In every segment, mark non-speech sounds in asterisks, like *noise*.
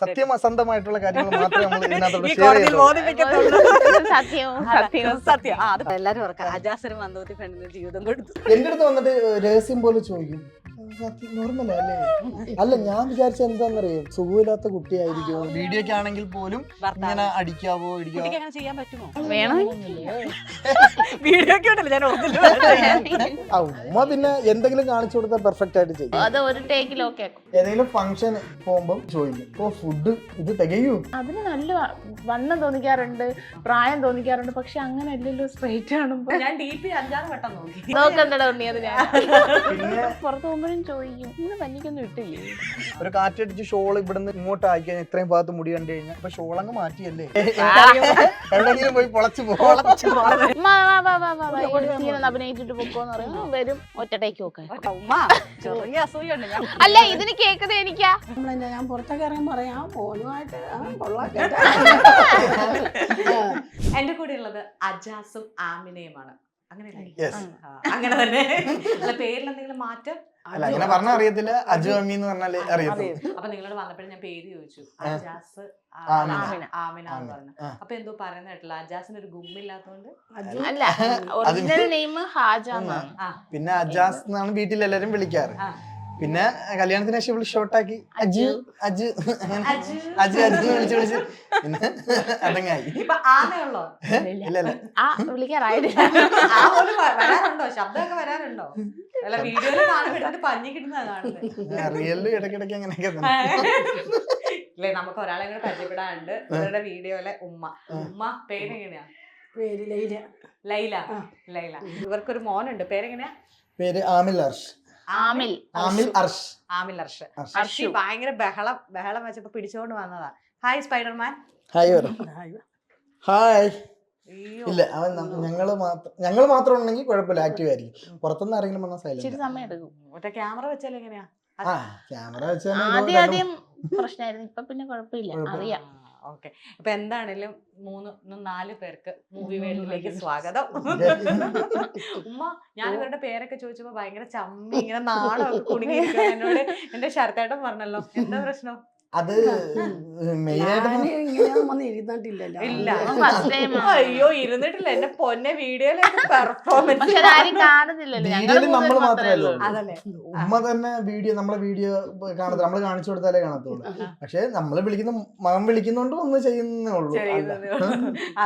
സത്യസന്ധമായിട്ടുള്ള കാര്യങ്ങൾ മാത്രമേ നമ്മൾ ഇതിനകത്തോട് ഷെയർ ചെയ്യുള്ളൂ കൊടുത്തു. എന്റെ അടുത്ത് വന്നിട്ട് രഹസ്യം പോലെ ചോദിക്കും. നോർമൽ അല്ലേ? അല്ല ഞാൻ വിചാരിച്ച എന്താണെന്നറിയോ സുഖമില്ലാത്ത കുട്ടിയായിരിക്കും വീഡിയോക്ക് ആണെങ്കിൽ പോലും ഇങ്ങനെ അടിക്കാവോ ഇടിക്കാവോ? അങ്ങനെ ചെയ്യാൻ പറ്റുമോ? *laughs* ഞാൻ ആ ഉമ്മ പിന്നെ എന്തെങ്കിലും കാണിച്ചു കൊടുത്താൽ പെർഫെക്റ്റ് ആയിട്ട് ചെയ്യും. അത് ഒരു ടേക്കിൽ ഓക്കെ ഏതെങ്കിലും ഫംഗ്ഷൻ പോകുമ്പോൾ ചോദിക്കും ഓ ഫുഡ് ഇത് തികയൂ. അതിന് നല്ല വണ്ണം തോന്നിക്കാറുണ്ട് പ്രായം തോന്നിക്കാറുണ്ട് പക്ഷെ അങ്ങനെ അല്ലല്ലോ സ്ട്രൈറ്റ് ആണ് ഞാൻ ഡി പി അഞ്ചാറ് വട്ടം നോക്കി. നോക്കണ്ടടാ ഉണ്ണി അത് ഞാൻ. പിന്നെ പുറത്ത് പോകുമ്പോഴും ചോദിക്കും ഇന്ന് പനിക്കൊന്നും ഇട്ടില്ലേ? ഒരു കാറ്റടിച്ച് ഷോൾ ഇവിടുന്ന് ഇങ്ങോട്ട് ആക്കി ഇത്രയും ഭാഗത്ത് മുടി കണ്ടു കഴിഞ്ഞാൽ അപ്പൊ ഷോൾ അങ്ങ് മാറ്റിയല്ലേ? എവിടെയെങ്കിലും പോയി പൊളച്ചു പോകും അഭിനയിച്ചിട്ട് പൊക്കോന്ന് പറയും. ഉം, വരും. ഒറ്റ ടേക്ക് നോക്കാൻ ഉമ്മ. ചെറിയ അല്ല ഇതിന് കേക്കത് എനിക്കാ? നമ്മളെന്താ ഞാൻ പുറത്തൊക്കെ ഇറങ്ങി പറയാം. മോനുമായിട്ട് ആ, കൊള്ളാം. *laughs* എന്റെ കൂടെ ഉള്ളത് അജാസും ആമിനയുമാണ്. ആ, അങ്ങനെ തന്നെ. അല്ല പേരിൽ എന്തെങ്കിലും മാറ്റം? അല്ല അങ്ങനെ പറഞ്ഞ അറിയത്തില്ല. അജു അമ്മി എന്ന് പറഞ്ഞാൽ അറിയത്തില്ല അപ്പൊ നിങ്ങളോട് വന്നപ്പോഴും ഞാൻ പേര് ചോദിച്ചു. അജാസ് ആമിന. ആമിന എന്ന് പറഞ്ഞു. അപ്പൊ എന്തോ പറയുന്ന കേട്ടില്ല. അജാസിന് ഒരു ഗുമ്മില്ലാത്തോണ്ട്? അല്ല ഒറിജിനൽ നെയിം ഹാജ പിന്നെ അജാസ് എന്നാണ് വീട്ടിൽ എല്ലാരും വിളിക്കാറ്. പിന്നെ കല്യാണത്തിന് ശേഷം വിളി ഷോർട്ടാക്കി അജു. അജു. അജു. അജു വിളിച്ച് വിളിച്ച്. പിന്നെ അടങ്ങായി ഇപ്പൊ ഇല്ല ഇല്ല. ആ വിളിക്കാറായിട്ടില്ല ശബ്ദമൊക്കെ വരാറുണ്ടോ? അല്ല വീഡിയോയിൽ കാണുമ്പോഴത്തേക്ക് പഞ്ഞി കിട്ടുന്നതാണ് റിയലിൽ ഇടയ്ക്കിടയ്ക്ക് അങ്ങനെയൊക്കെ ഇല്ലേ നമുക്ക് ഒരാളെ കൂടെ പരിചയപ്പെടാനുണ്ട്. ഇവരുടെ വീഡിയോയിലെ ഉമ്മ. ഉമ്മ പേരെങ്ങനെയാ? പേര് ലൈല. ലൈല. ലൈല. ഇവർക്കൊരു മോനുണ്ട്. പേരെങ്ങനെയാ? പേര് ആമിൽ അർഷ് ആമിൽ. ആമിൽ അർഷ്. ആമിൽ അർഷ്. അർഷ്. ഭയങ്കര ബഹളം ബഹളം വെച്ചപ്പോ പിടിച്ചോണ്ട് വന്നതാ. ഹായ് സ്പൈഡർമാൻ ഹായ് ഹായ് ഇല്ല അവൻ ഞങ്ങൾ മാത്രം ഞങ്ങൾ മാത്രം ഉണ്ടെങ്കിൽ കുഴപ്പമില്ല ആക്റ്റീവ് ആയിരിക്കും. പുറത്തുനിന്ന് ആരെങ്കിലും വന്നാൽ സൈലന്റ് സമയം എടുക്കും. മറ്റേ ക്യാമറ വെച്ചാൽ എങ്ങനെയാ? ആ ക്യാമറ വെച്ചാൽ ആദ്യം ആദ്യം പ്രശ്നമായിരുന്നു ഇപ്പൊ പിന്നെ കുഴപ്പമില്ല. അറിയാം. ഓക്കെ. അപ്പൊ എന്താണേലും മൂന്ന് നാല് പേർക്ക് മൂവി വേൾഡിലേക്ക് സ്വാഗതം. ഉമ്മ ഞാൻ ഇവരുടെ പേരൊക്കെ ചോദിച്ചപ്പോ ഭയങ്കര ചമ്മി ഇങ്ങനെ നാളൊക്കെ കുടുങ്ങി എന്നോട് എന്റെ ശരത്തേട്ടൻ പറഞ്ഞല്ലോ. എന്താ പ്രശ്നം? അത് അയ്യോ ഇരുന്നിട്ടില്ല. എന്റെ പൊന്നെ വീഡിയോയിലൊക്കെ പെർഫോമൻസ് ഞങ്ങൾ വീഡിയോയിൽ നമ്മൾ മാത്രമല്ലോ അതല്ലേ ഉമ്മ തന്നെ വീഡിയോ നമ്മളെ വീഡിയോ കാണത്തില്ല. നമ്മൾ കാണിച്ചു കൊടുത്താലേ കാണത്തുള്ളൂ. പക്ഷെ നമ്മൾ വിളിക്കുന്ന മകൻ വിളിക്കുന്നോണ്ട് ഒന്ന് ചെയ്യുന്നേ ഉള്ളൂ.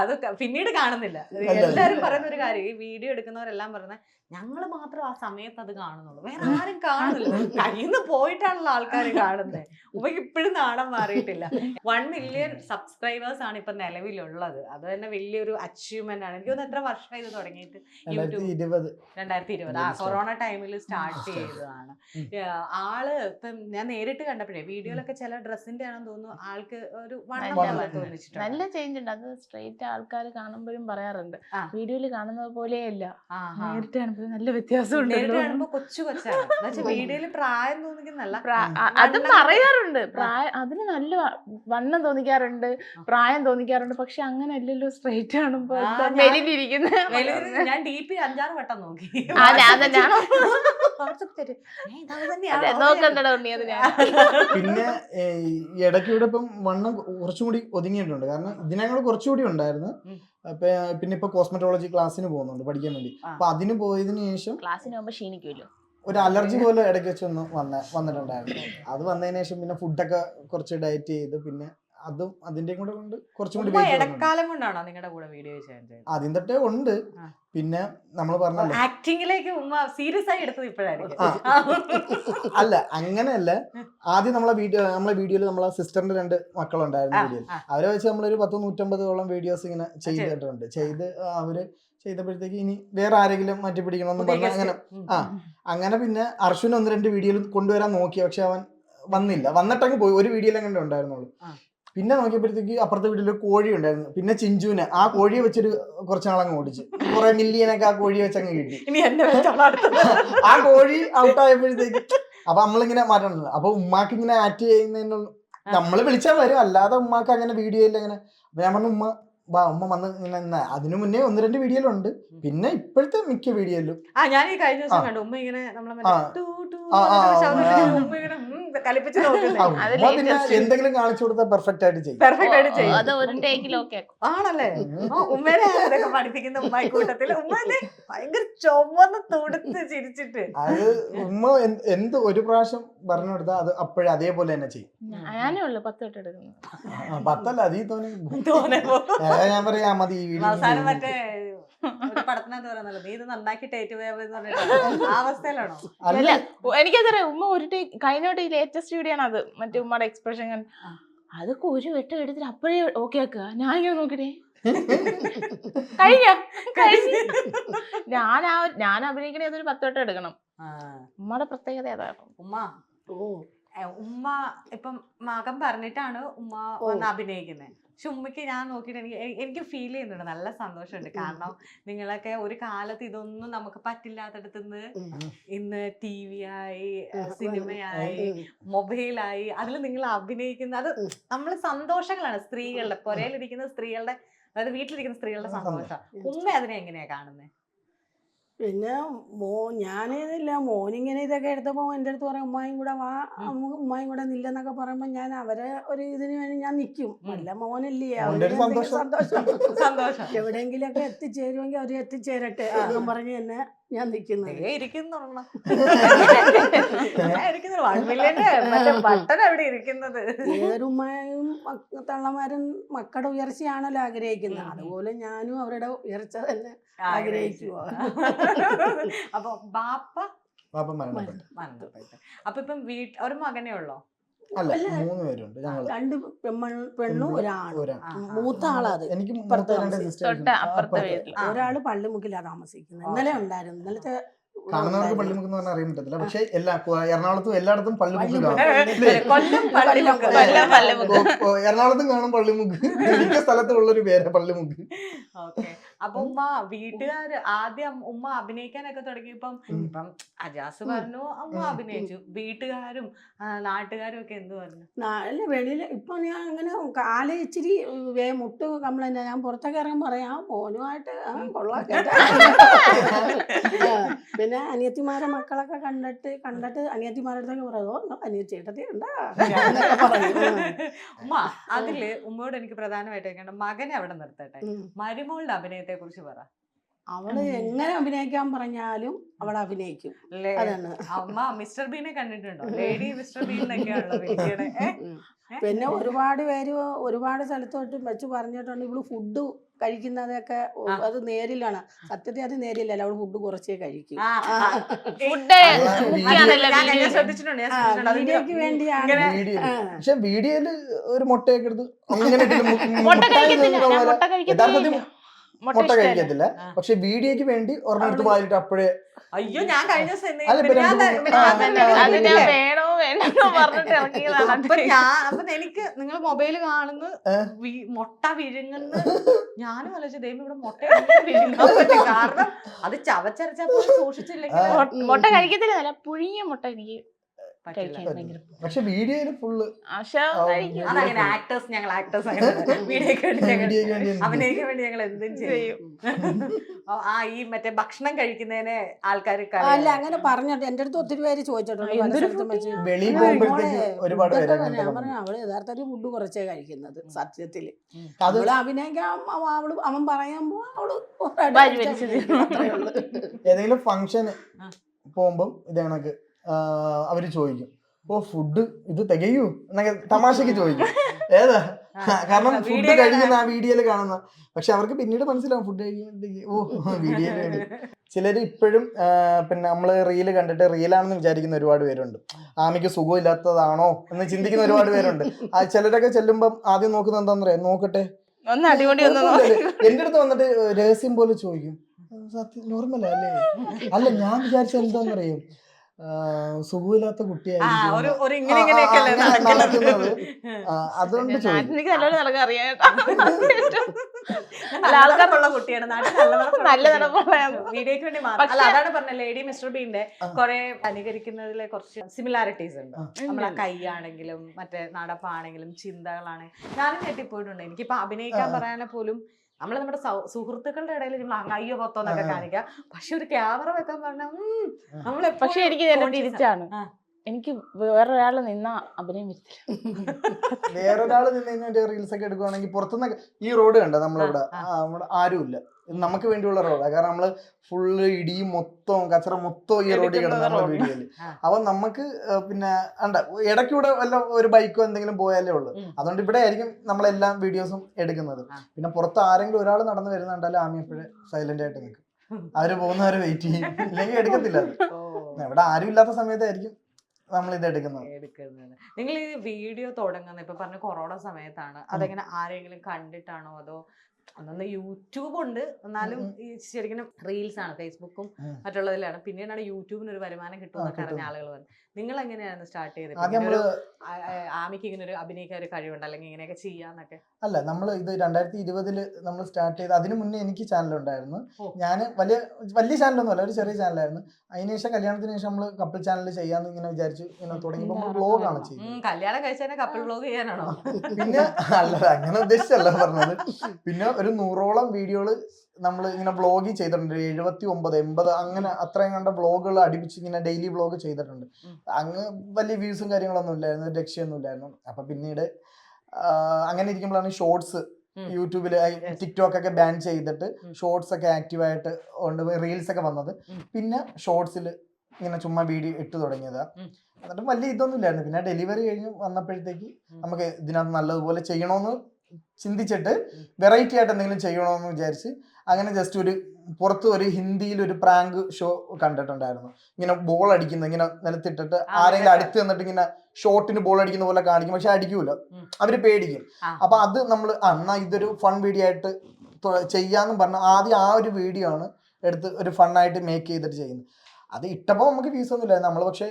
അത് പിന്നീട് കാണുന്നില്ല. എല്ലാരും പറയുന്ന ഒരു കാര്യം ഈ വീഡിയോ എടുക്കുന്നവരെല്ലാം പറയുന്നത് ഞങ്ങൾ മാത്രം ആ സമയത്ത് അത് കാണുന്നുള്ളൂ. വേറെ ആരും കാണുന്നില്ല. *laughs* കയ്യിൽ നിന്ന് പോയിട്ടാണല്ലോ ആൾക്കാർ കാണുന്നത് ഉമ്മ ഇപ്പോഴും നാണം മാറിയിട്ടില്ല. വൺ മില്യൺ സബ്സ്ക്രൈബേഴ്സ് ആണ് ഇപ്പൊ നിലവിലുള്ളത്. അത് തന്നെ വലിയൊരു അച്ചീവ്മെന്റ് ആണ്. എനിക്ക് തോന്നുന്നു എത്ര വർഷമായി ഇത് തുടങ്ങിയിട്ട്? രണ്ടായിരത്തി യൂട്യൂബ് ഇരുപത്. രണ്ടായിരത്തി ഇരുപത്. ആ കൊറോണ ടൈമിൽ സ്റ്റാർട്ട് ചെയ്തതാണ്. ആൾ ഇപ്പം ഞാൻ നേരിട്ട് കണ്ടപ്പോഴേ വീഡിയോയിലൊക്കെ ചില ഡ്രസ്സിന്റെ ആണെന്ന് തോന്നുന്നു ആൾക്ക് ഒരു വണ്ണം നല്ല പോലെ തോന്നിച്ചിട്ടുണ്ട്. നല്ല ചേഞ്ച് ഉണ്ട്. അത് സ്ട്രെയിറ്റ് ആൾക്കാർ കാണുമ്പോഴും പറയാറുണ്ട്. വീഡിയോയിൽ കാണുന്നത് പോലെയല്ല. നേരിട്ട് കാണുമ്പോൾ നല്ല വ്യത്യാസം നേരിട്ട് കാണുമ്പോൾ കൊച്ചു കൊച്ചാണ്. വീഡിയോയിൽ പ്രായം തോന്നിക്കുന്നല്ല അതും പറയാറുണ്ട്. പ്രായം അതിന് നല്ല വണ്ണം തോന്നിക്കാറുണ്ട് പ്രായം തോന്നിക്കാറുണ്ട്. പക്ഷെ അങ്ങനെ അല്ലല്ലോ സ്ട്രൈറ്റ് കാണുമ്പോ ഞാൻ- മെലിഞ്ഞിരിക്കുന്ന ഡി പി അഞ്ചാറ് വട്ടം നോക്കി. പിന്നെ ഇടയ്ക്ക് ഇവിടെ ഇപ്പം വണ്ണം കുറച്ചും കൂടി ഒതുങ്ങിയിട്ടുണ്ട്. കാരണം ഇതിനേക്കാൾ കുറച്ചുകൂടി ഉണ്ടായിരുന്നു. അപ്പൊ പിന്നെ ഇപ്പൊ കോസ്മെറ്റോളജി ക്ലാസ്സിന് പോകുന്നുണ്ട് പഠിക്കാൻ വേണ്ടി. അപ്പൊ അതിന് പോയതിനു ശേഷം ക്ലാസ്സിന് പോകുമ്പോ ക്ഷീണിക്കുമല്ലോ ഒരു അലർജി പോലെ ഇടയ്ക്ക് വെച്ച് ഒന്ന് വന്ന വന്നിട്ടുണ്ടായിരുന്നു. അത് വന്നതിന് ശേഷം പിന്നെ ഫുഡൊക്കെ കുറച്ച് ഡയറ്റ് ചെയ്ത് പിന്നെ അതും അതിന്റെയും കൂടെ കൊണ്ട് കുറച്ചും കൂടി ഇടക്കാലം കൊണ്ടാണോ നിങ്ങളുടെ കൂടെ വീഡിയോ ആദ്യം തൊട്ടേ ഉണ്ട്. പിന്നെ നമ്മൾ പറഞ്ഞല്ലോ. ആക്ടിങ്ങിലേക്ക് സീരിയസ് ആയി എടുത്തത് ഇപ്പോഴായിരിക്കും. അല്ല അങ്ങനെയല്ല. ആദ്യം നമ്മളെ വീഡിയോ നമ്മളെ വീഡിയോയിൽ നമ്മളെ സിസ്റ്ററിന്റെ രണ്ട് മക്കളുണ്ടായിരുന്നു വീഡിയോയിൽ. അവരെ വെച്ച് നമ്മളൊരു പത്ത് നൂറ്റമ്പതോളം വീഡിയോസ് ഇങ്ങനെ ചെയ്തിട്ടുണ്ട്. ചെയ്ത് അവർ ചെയ്തപ്പോഴത്തേക്ക് ഇനി വേറെ ആരെങ്കിലും മാറ്റി പിടിക്കണമെന്ന് പറഞ്ഞു. അങ്ങനെ. ആ അങ്ങനെ പിന്നെ അർഷുൻ ഒന്ന് രണ്ട് വീഡിയോയിൽ കൊണ്ടുവരാൻ നോക്കി പക്ഷെ അവൻ വന്നില്ല. വന്നിട്ടങ്ങ് പോയി. ഒരു വീഡിയോയിൽ അങ്ങനെ ഉണ്ടായിരുന്നുള്ളൂ. പിന്നെ നോക്കിയപ്പോഴത്തേക്ക് അപ്പുറത്തെ വീട്ടിൽ ഒരു കോഴി ഉണ്ടായിരുന്നു. പിന്നെ ചിഞ്ചുവിനെ. ആ കോഴിയെ വെച്ചൊരു കുറച്ച് നാളങ്ങ് ഓടിച്ചു. കുറെ മില്യനൊക്കെ ആ കോഴിയെ വെച്ചങ്ങ് കിട്ടി. *laughs* ആ കോഴി ഔട്ട് ആയപ്പോഴത്തേക്ക് അപ്പൊ നമ്മളിങ്ങനെ മാറ്റണം അപ്പൊ ഉമ്മാക്ക് ഇങ്ങനെ ആക്ട് ചെയ്യുന്നതിനുള്ള നമ്മൾ വിളിച്ചാൽ വരും. അല്ലാതെ ഉമ്മാക്ക് അങ്ങനെ വീഡിയോയിൽ അങ്ങനെ. അപ്പൊ ഞാൻ പറഞ്ഞു ഉമ്മ ഉമ്മ വന്ന് നിന്നെ." അതിനു മുന്നേ ഒന്ന് രണ്ട് വീഡിയോയിലുണ്ട്. പിന്നെ ഇപ്പോഴത്തെ മിക്ക വീഡിയോയിലും. ആ ഞാൻ ഈ കഴിഞ്ഞ ദിവസം കണ്ടു. ഉമ്മ ഇങ്ങനെ നമ്മളെ കലിപ്പിച്ച് നോക്കുന്നത്. എന്തെങ്കിലും കാണിച്ചു കൊടുത്താൽ പെർഫെക്റ്റ് ആയിട്ട് ചെയ്യും. പെർഫെക്റ്റ് ആയിട്ട് ചെയ്യും. അത് ഒരു ടേക്കിൽ ഓക്കെ ആണല്ലേ? ഉമ്മേനെ ഇതൊക്കെ പഠിപ്പിക്കുന്ന ഉമ്മായി കൂട്ടത്തിൽ ഉമ്മനെ ഭയങ്കര ചുമന്ന് തുടുത്ത് ചിരിച്ചിട്ട്. അത് ഉമ്മ എന്ത് ഒരു പ്രാവശ്യം പറഞ്ഞു കൊടുത്താൽ അത് അപ്പോഴേ അതേപോലെ തന്നെ ചെയ്യും. ഞാനേ ഉള്ളു പത്ത് തൊട്ട് എടുക്കുന്നു പത്തല്ല അതീ തോന്നി. ഞാൻ പറയാ മതി ഈ വീഡിയോ അവസാനം മറ്റേ പടത്തിനകത്ത് പറയുന്നല്ലോ നീ ഇത് നന്നാക്കിട്ട് ഏറ്റുപോയെന്ന് പറഞ്ഞിട്ട് ആ അവസ്ഥയിലാണോ? അല്ല. അല്ല എനിക്കതറിയാം. ഉമ്മ ഒരു ടേക്ക് കഴിഞ്ഞോട്ട് ഈ ലേറ്റസ്റ്റ് വീഡിയോ ആണ് അത്. മറ്റേ ഉമ്മയുടെ എക്സ്പ്രഷൻ. അതൊക്കെ ഒരു വെട്ടം എടുത്തിട്ട് അപ്പോഴേ ഓക്കെ ആക്കുക. ഞാൻ ഇങ്ങനെ നോക്കിട്ടേ കഴിഞ്ഞ? കഴിഞ്ഞ. ഞാൻ ആ ഞാൻ അഭിനയിക്കണേ അതൊരു പത്ത് വട്ടം എടുക്കണം. ഉമ്മയുടെ പ്രത്യേകത അതാണ് ഉമ്മ. ഓ. ഉമ്മ ഇപ്പം മകൻ പറഞ്ഞിട്ടാണ് ഉമ്മ വന്ന് അഭിനയിക്കുന്നത് പക്ഷെ ഉമ്മയ്ക്ക് ഞാൻ നോക്കിയിട്ട് എനിക്ക് എനിക്ക് ഫീൽ ചെയ്യുന്നുണ്ട്. നല്ല സന്തോഷമുണ്ട്. കാരണം നിങ്ങളൊക്കെ ഒരു കാലത്ത് ഇതൊന്നും നമുക്ക് പറ്റില്ലാത്തടത്ത് നിന്ന് ഇന്ന് ടി വി ആയി. സിനിമയായി. മൊബൈലായി അതിൽ നിങ്ങൾ അഭിനയിക്കുന്ന അത് നമ്മൾ സന്തോഷങ്ങളാണ്. സ്ത്രീകളുടെ പുരയിലിരിക്കുന്ന സ്ത്രീകളുടെ അതായത് വീട്ടിലിരിക്കുന്ന സ്ത്രീകളുടെ സന്തോഷം. ഉമ്മ അതിനെ എങ്ങനെയാ കാണുന്നത് പിന്നെ മോ ഞാനിതില്ല. മോനിങ്ങനെ ഇതൊക്കെ എടുത്തപ്പോൾ എന്റെ അടുത്ത് പറയും ഉമ്മായും കൂടെ വാ. നമുക്ക് ഉമ്മായും കൂടെ നില്ലെന്നൊക്കെ പറയുമ്പോൾ ഞാൻ അവരെ ഒരു ഇതിന് വേണ്ടി ഞാൻ നിൽക്കും അല്ല മോനല്ലേ സന്തോഷം. സന്തോഷം. എവിടെയെങ്കിലൊക്കെ എത്തിച്ചേരുമെങ്കിൽ അവർ എത്തിച്ചേരട്ടെ. എന്നും പറഞ്ഞ് തന്നെ മ- ഞാൻ നിൽക്കുന്നത് മക്ക- *laughs* *laughs* തള്ളമാരും മക്കളുടെ ഉയർച്ചയാണല്ലോ ആഗ്രഹിക്കുന്നത്. അതുപോലെ ഞാനും അവരുടെ ഉയർച്ച തന്നെ ആഗ്രഹിക്കുക *laughs* അപ്പൊ ബാപ്പ ബാപ്പ മരണപ്പെട്ടു. മരണപ്പെട്ടു. അപ്പൊ ഇപ്പം വീട്ട് ഒരു മകനേ ഉള്ളോ? അല്ല മൂന്ന് പേരുണ്ട്. ഞങ്ങൾ രണ്ട് പെണ്ണും ഒരാ മൂത്ത ആളത്. എനിക്ക്. ഒരാൾ പള്ളിമുക്കിലാ താമസിക്കുന്നത്. ഇന്നലെ ഉണ്ടായിരുന്നു. ഇന്നലത്തെ കാണുന്നവർക്ക് പള്ളിമുക്ക് എന്ന് പറഞ്ഞാൽ അറിയാൻ പറ്റത്തില്ല. പക്ഷെ എല്ലാ എറണാകുളത്തും എല്ലായിടത്തും പള്ളിമുക്ക്. പള്ളിമുക്കിലാണ് എറണാകുളത്തും കാണും പള്ളിമുക്ക് മിക്ക. *laughs* സ്ഥലത്തുള്ളൊരു പേരാ പള്ളിമുക്ക് ഓക്കെ. അപ്പൊ ഉമ്മ വീട്ടുകാര് ആദ്യം ഉമ്മ അഭിനയിക്കാനൊക്കെ തുടങ്ങിയപ്പം. ഇപ്പം അജാസ് പറഞ്ഞു അമ്മ അഭിനയിച്ചു. വീട്ടുകാരും നാട്ടുകാരും ഒക്കെ എന്ത് പറഞ്ഞു? അല്ല വെളിയിൽ ഇപ്പൊ ഞാൻ അങ്ങനെ കാൽ ഇച്ചിരി വേ മുട്ട് കംപ്ലൈന്റ് ഞാൻ പുറത്തൊക്കെ ഇറങ്ങാൻ പറയാം മോനുമായിട്ട് കൊള്ളാം. *laughs* പിന്നെ അനിയത്തിമാരെ മക്കളൊക്കെ കണ്ടിട്ട് കണ്ടിട്ട് അനിയത്തിമാരുടെ പറയുമോ അനിയത്തി ചേട്ടത്തി ഉണ്ടാ എന്നൊക്കെ പറയും. ഉമ്മ അതിൽ ഉമ്മയോട് എനിക്ക് പ്രധാനമായിട്ട് മകനെ അവിടെ നിർത്തട്ടെ. മരുമോളുടെ അഭിനയത്തെ കുറിച്ച് പറ. അവൾ എങ്ങനെ അഭിനയിക്കാൻ പറഞ്ഞാലും അവൾ അഭിനയിക്കും. അതാണ്. അമ്മ മിസ്റ്റർ ബീനെ കണ്ടിട്ടുണ്ടോ? Lady mister Bean? പിന്നെ ഒരുപാട് പേര് ഒരുപാട് സ്ഥലത്തോട്ട് വെച്ച് പറഞ്ഞിട്ടുണ്ട്. ഇവൾ ഫുഡ് കഴിക്കുന്നതൊക്കെ അത് നേരിലാണ്. സത്യത്തിൽ അത് നേരില്ലല്ലോ അവൾ ഫുഡ് കുറച്ചേ കഴിക്കും. വീഡിയോയ്ക്ക് വേണ്ടിയാണ്. ഇങ്ങനെ പക്ഷെ വീഡിയോയിൽ ഒരു മുട്ടയൊക്കെ എടുത്ത് യഥാർത്ഥത്തിൽ മുട്ട കഴിക്കത്തില്ല. പക്ഷെ വീഡിയോക്ക് വേണ്ടി ഒരെണ്ണെടുത്ത് വായിലിട്ട് അപ്പോഴേ അയ്യോ ഞാൻ കഴിഞ്ഞ അപ്പൊ എനിക്ക് നിങ്ങൾ മൊബൈൽ കാണുന്നു മുട്ട വിഴുങ്ങുന്നു. ഞാനും ആലോചിച്ചു ദൈവം ഇവിടെ മുട്ട വിഴുങ്ങാൻ പറ്റും? കാരണം അത് ചവച്ചരച്ച സൂക്ഷിച്ചില്ലെങ്കിൽ മുട്ട- കഴിക്കത്തില്ല പുഴുങ്ങിയ മുട്ട എനിക്ക് പക്ഷെ വീഡിയോയിൽ ഫുള്ള് അതങ്ങനെ ആക്ടേഴ്സ് ഞങ്ങൾ ആക്ടേഴ്സ് *laughs* വീഡിയോക്ക് വേണ്ടി വേണ്ടി അഭിനയിക്കാൻ വേണ്ടി ഞങ്ങൾ എന്തും ചെയ്യും. ആ, ഈ മറ്റേ ഭക്ഷണം കഴിക്കുന്നതിനെ ആൾക്കാർ അല്ല അങ്ങനെ പറഞ്ഞിട്ട്. എന്റെ അടുത്ത് ഒത്തിരി പേര് ചോദിച്ചിട്ടുണ്ട്. അവൾ യഥാർത്ഥത്തിൽ ഫുഡ് കുറച്ചേ കഴിക്കുന്നത് സത്യത്തിൽ. അവൾ അഭിനയിക്കാൻ അവൾ അവൻ പറയാൻ അവൾ. അത്രേ ഉള്ളൂ. ഏതെങ്കിലും ഫംഗ്ഷന് ആ. പോകുമ്പം ഇത് കണക്ക്. ആ, അവർ ചോദിക്കും. ഓ ഫുഡ് ഇത് തികയൂ? എന്നൊക്കെ തമാശക്ക് ചോദിക്കും. ഏതാ? കാരണം ഫുഡ് കഴിക്കുന്ന ആ വീഡിയോയിൽ കാണുന്ന. പക്ഷെ അവർക്ക് പിന്നീട് മനസ്സിലാവും ഫുഡ് കഴിക്കുമ്പോഴത്തേക്ക് ഓ വീഡിയോ ചിലര് ചിലർ ഇപ്പോഴും പിന്നെ നമ്മൾ റീൽ കണ്ടിട്ട് റീലാണെന്ന് വിചാരിക്കുന്ന ഒരുപാട് പേരുണ്ട്. ആമയ്ക്ക് സുഖമില്ലാത്തതാണോ? എന്ന് ചിന്തിക്കുന്ന ഒരുപാട് പേരുണ്ട്. ആ ചിലരൊക്കെ ചെല്ലുമ്പം ആദ്യം നോക്കുന്നത് എന്താണെന്ന് പറയാം നോക്കട്ടെ? എന്റെ അടുത്ത് വന്നിട്ട് രഹസ്യം പോലെ ചോദിക്കും. സത്യം നോർമൽ അല്ലേ? അല്ല ഞാൻ വിചാരിച്ച എന്താന്നറിയും സുഖമില്ലാത്ത കുട്ടിയായിരിക്കും. അതുകൊണ്ട് നടപ്പുള്ള കുട്ടിയാണ്. വീഡിയോക്ക് വേണ്ടി അല്ല അതാണ് പറഞ്ഞ ലേഡി മിസ്റ്റർ ബീന്റെ. കുറെ അനുകരിക്കുന്നതിലെ കുറച്ച് സിമിലാരിറ്റീസ് ഉണ്ട്. നമ്മളെ കൈയാണെങ്കിലും മറ്റേ നടപ്പാണെങ്കിലും ചിന്തകളാണ്. ഞാനും കെട്ടിപ്പോയിട്ടുണ്ട് എനിക്കിപ്പോ അഭിനയിക്കാൻ. പറയാനെ പോലും നമ്മൾ നമ്മുടെ സുഹൃത്തുക്കളുടെ ഇടയിൽ നമ്മൾ അങ്ങയ്യോ പൊത്തോ എന്നൊക്കെ കാണിക്കാം പക്ഷെ ഒരു ക്യാമറ വെക്കാൻ പറഞ്ഞാൽ നമ്മളെ പക്ഷെ എനിക്ക് തിരിച്ചാണ്. എനിക്ക് വേറൊരാൾ നിന്ന അഭിനയം വരത്തില്ല. വേറൊരാൾ നിന്ന് റീൽസ് ഒക്കെ എടുക്കുവാണെങ്കിൽ പുറത്തുനിന്ന് ഈ റോഡ് കണ്ട നമ്മളിവിടെ? ആരുമില്ല. നമുക്ക് വേണ്ടിയുള്ള റോഡാണ് കാരണം നമ്മൾ ഫുള്ള് ഇടിയും മൊത്തം കച്ചറ മൊത്തം ഈ റോഡിൽ കിടന്ന്. വീഡിയോയിൽ അപ്പൊ നമുക്ക് പിന്നെ അണ്ട ഇടയ്ക്കൂടെ വല്ല ഒരു ബൈക്കോ എന്തെങ്കിലും പോയാലേ ഉള്ളൂ. അതുകൊണ്ട് ഇവിടെ ആയിരിക്കും നമ്മളെല്ലാം വീഡിയോസും എടുക്കുന്നത്. പിന്നെ പുറത്ത് ആരെങ്കിലും ഒരാൾ നടന്നു വരുന്നുണ്ടാലും ആമി എപ്പോഴും സൈലന്റ് ആയിട്ട് നിൽക്കും. അവർ പോകുന്നവരെ വെയിറ്റ് ചെയ്യും. ഇല്ലെങ്കിൽ എടുക്കത്തില്ല അത്. ഇവിടെ ആരും ഇല്ലാത്ത സമയത്തായിരിക്കും നമ്മൾ ഇത് എടുക്കുന്നത്. എടുക്കുന്നത്. നിങ്ങൾ ഈ വീഡിയോ തുടങ്ങുന്നത് ഇപ്പൊ പറഞ്ഞ കൊറോണ സമയത്താണ്. അതെങ്ങനെ ആരെങ്കിലും കണ്ടിട്ടാണോ അതോ അന്നൊന്ന് യൂട്യൂബ് ഉണ്ട്. എന്നാലും ഈ ശരിക്കും റീൽസ് ആണ്. ഫേസ്ബുക്കും. മറ്റുള്ളതിലാണ്. പിന്നീടാണ് യൂട്യൂബിന് ഒരു വരുമാനം കിട്ടുമെന്നൊക്കെ കിട്ടും. അറിഞ്ഞ ആളുകൾ വന്നു. നിങ്ങൾ എങ്ങനെയാണ് സ്റ്റാർട്ട് ചെയ്തത് ആമിക്ക് ഇങ്ങനെ ഒരു അഭിനയിക്കാൻ ഒരു കഴിവുണ്ട്. അല്ലെങ്കിൽ ഇങ്ങനെയൊക്കെ ചെയ്യാന്നൊക്കെ. അല്ല നമ്മൾ ഇത് രണ്ടായിരത്തി ഇരുപതിൽ നമ്മൾ സ്റ്റാർട്ട് ചെയ്ത് അതിനു മുന്നേ എനിക്ക് ചാനൽ ഉണ്ടായിരുന്നു. ഞാൻ വലിയ വലിയ ചാനലൊന്നും അല്ല ഒരു ചെറിയ ചാനലായിരുന്നു അതിനുശേഷം കല്യാണത്തിന് ശേഷം നമ്മൾ കപ്പിൾ ചാനൽ ചെയ്യാന്ന് ഇങ്ങനെ വിചാരിച്ചു ഇങ്ങനെ തുടങ്ങിയപ്പോൾ നമ്മൾ വ്ലോഗാണ് ഉം, ചെയ്യുന്നത് കല്യാണം കഴിച്ചാൽ കപ്പിൾ ബ്ലോഗ് ചെയ്യാനാണോ? പിന്നെ അല്ല അങ്ങനെ ഉദ്ദേശിച്ചല്ല പറഞ്ഞത്. പിന്നെ ഒരു നൂറോളം വീഡിയോകൾ നമ്മൾ ഇങ്ങനെ വ്ളോഗ് ചെയ്തിട്ടുണ്ട്. എഴുപത്തി ഒമ്പത് എൺപത് അങ്ങനെ അത്രയും കണ്ട വ്ളോഗുകൾ അടിപ്പിച്ച് ഇങ്ങനെ ഡെയിലി ബ്ലോഗ് ചെയ്തിട്ടുണ്ട്. അങ്ങ് വലിയ വ്യൂസും കാര്യങ്ങളൊന്നും ഇല്ലായിരുന്നു. രക്ഷയൊന്നും ഇല്ലായിരുന്നു അപ്പൊ പിന്നീട് അങ്ങനെ ഇരിക്കുമ്പോഴാണ് ഷോർട്സ്. യൂട്യൂബിൽ ടിക്ടോക്ക് ഒക്കെ ബാൻ ചെയ്തിട്ട് ഷോർട്സ് ഒക്കെ ആക്റ്റീവായിട്ട് ഉണ്ട് റീൽസ് ഒക്കെ വന്നത്. പിന്നെ ഷോർട്സിൽ ഇങ്ങനെ ചുമ്മാ വീഡിയോ ഇട്ട് തുടങ്ങിയതാ. എന്നിട്ട് വലിയ ഇതൊന്നും ഇല്ലായിരുന്നു. പിന്നെ ഡെലിവറി കഴിഞ്ഞ് വന്നപ്പോഴത്തേക്ക് നമുക്ക് ഇതിനകത്ത് നല്ലതുപോലെ ചെയ്യണമെന്ന് ചിന്തിച്ചിട്ട് വെറൈറ്റി ആയിട്ട് എന്തെങ്കിലും ചെയ്യണമെന്ന് വിചാരിച്ച് അങ്ങനെ ജസ്റ്റ് ഒരു പുറത്ത് ഒരു ഹിന്ദിയിൽ ഒരു പ്രാങ്ക് ഷോ കണ്ടിട്ടുണ്ടായിരുന്നു. ഇങ്ങനെ ബോൾ അടിക്കുന്ന ഇങ്ങനെ നിലത്തിട്ടിട്ട് ആരെങ്കിലും. അടുത്ത് നിന്നിട്ട് ഇങ്ങനെ ഷോട്ടിന് ബോൾ അടിക്കുന്ന പോലെ കാണിക്കും. പക്ഷെ അടിക്കൂല. അവർ പേടിക്കും. അപ്പൊ അത് നമ്മൾ എന്നാ ഇതൊരു ഫൺ വീഡിയോ ആയിട്ട് ചെയ്യാന്ന് പറഞ്ഞ ആദ്യം ആ ഒരു വീഡിയോ ആണ് എടുത്ത് ഒരു ഫണ്ണായിട്ട് മേക്ക് ചെയ്തിട്ട് ചെയ്യുന്നത്. അത് ഇട്ടപ്പോൾ നമുക്ക് ഫീസ് ഒന്നുമില്ല നമ്മൾ പക്ഷെ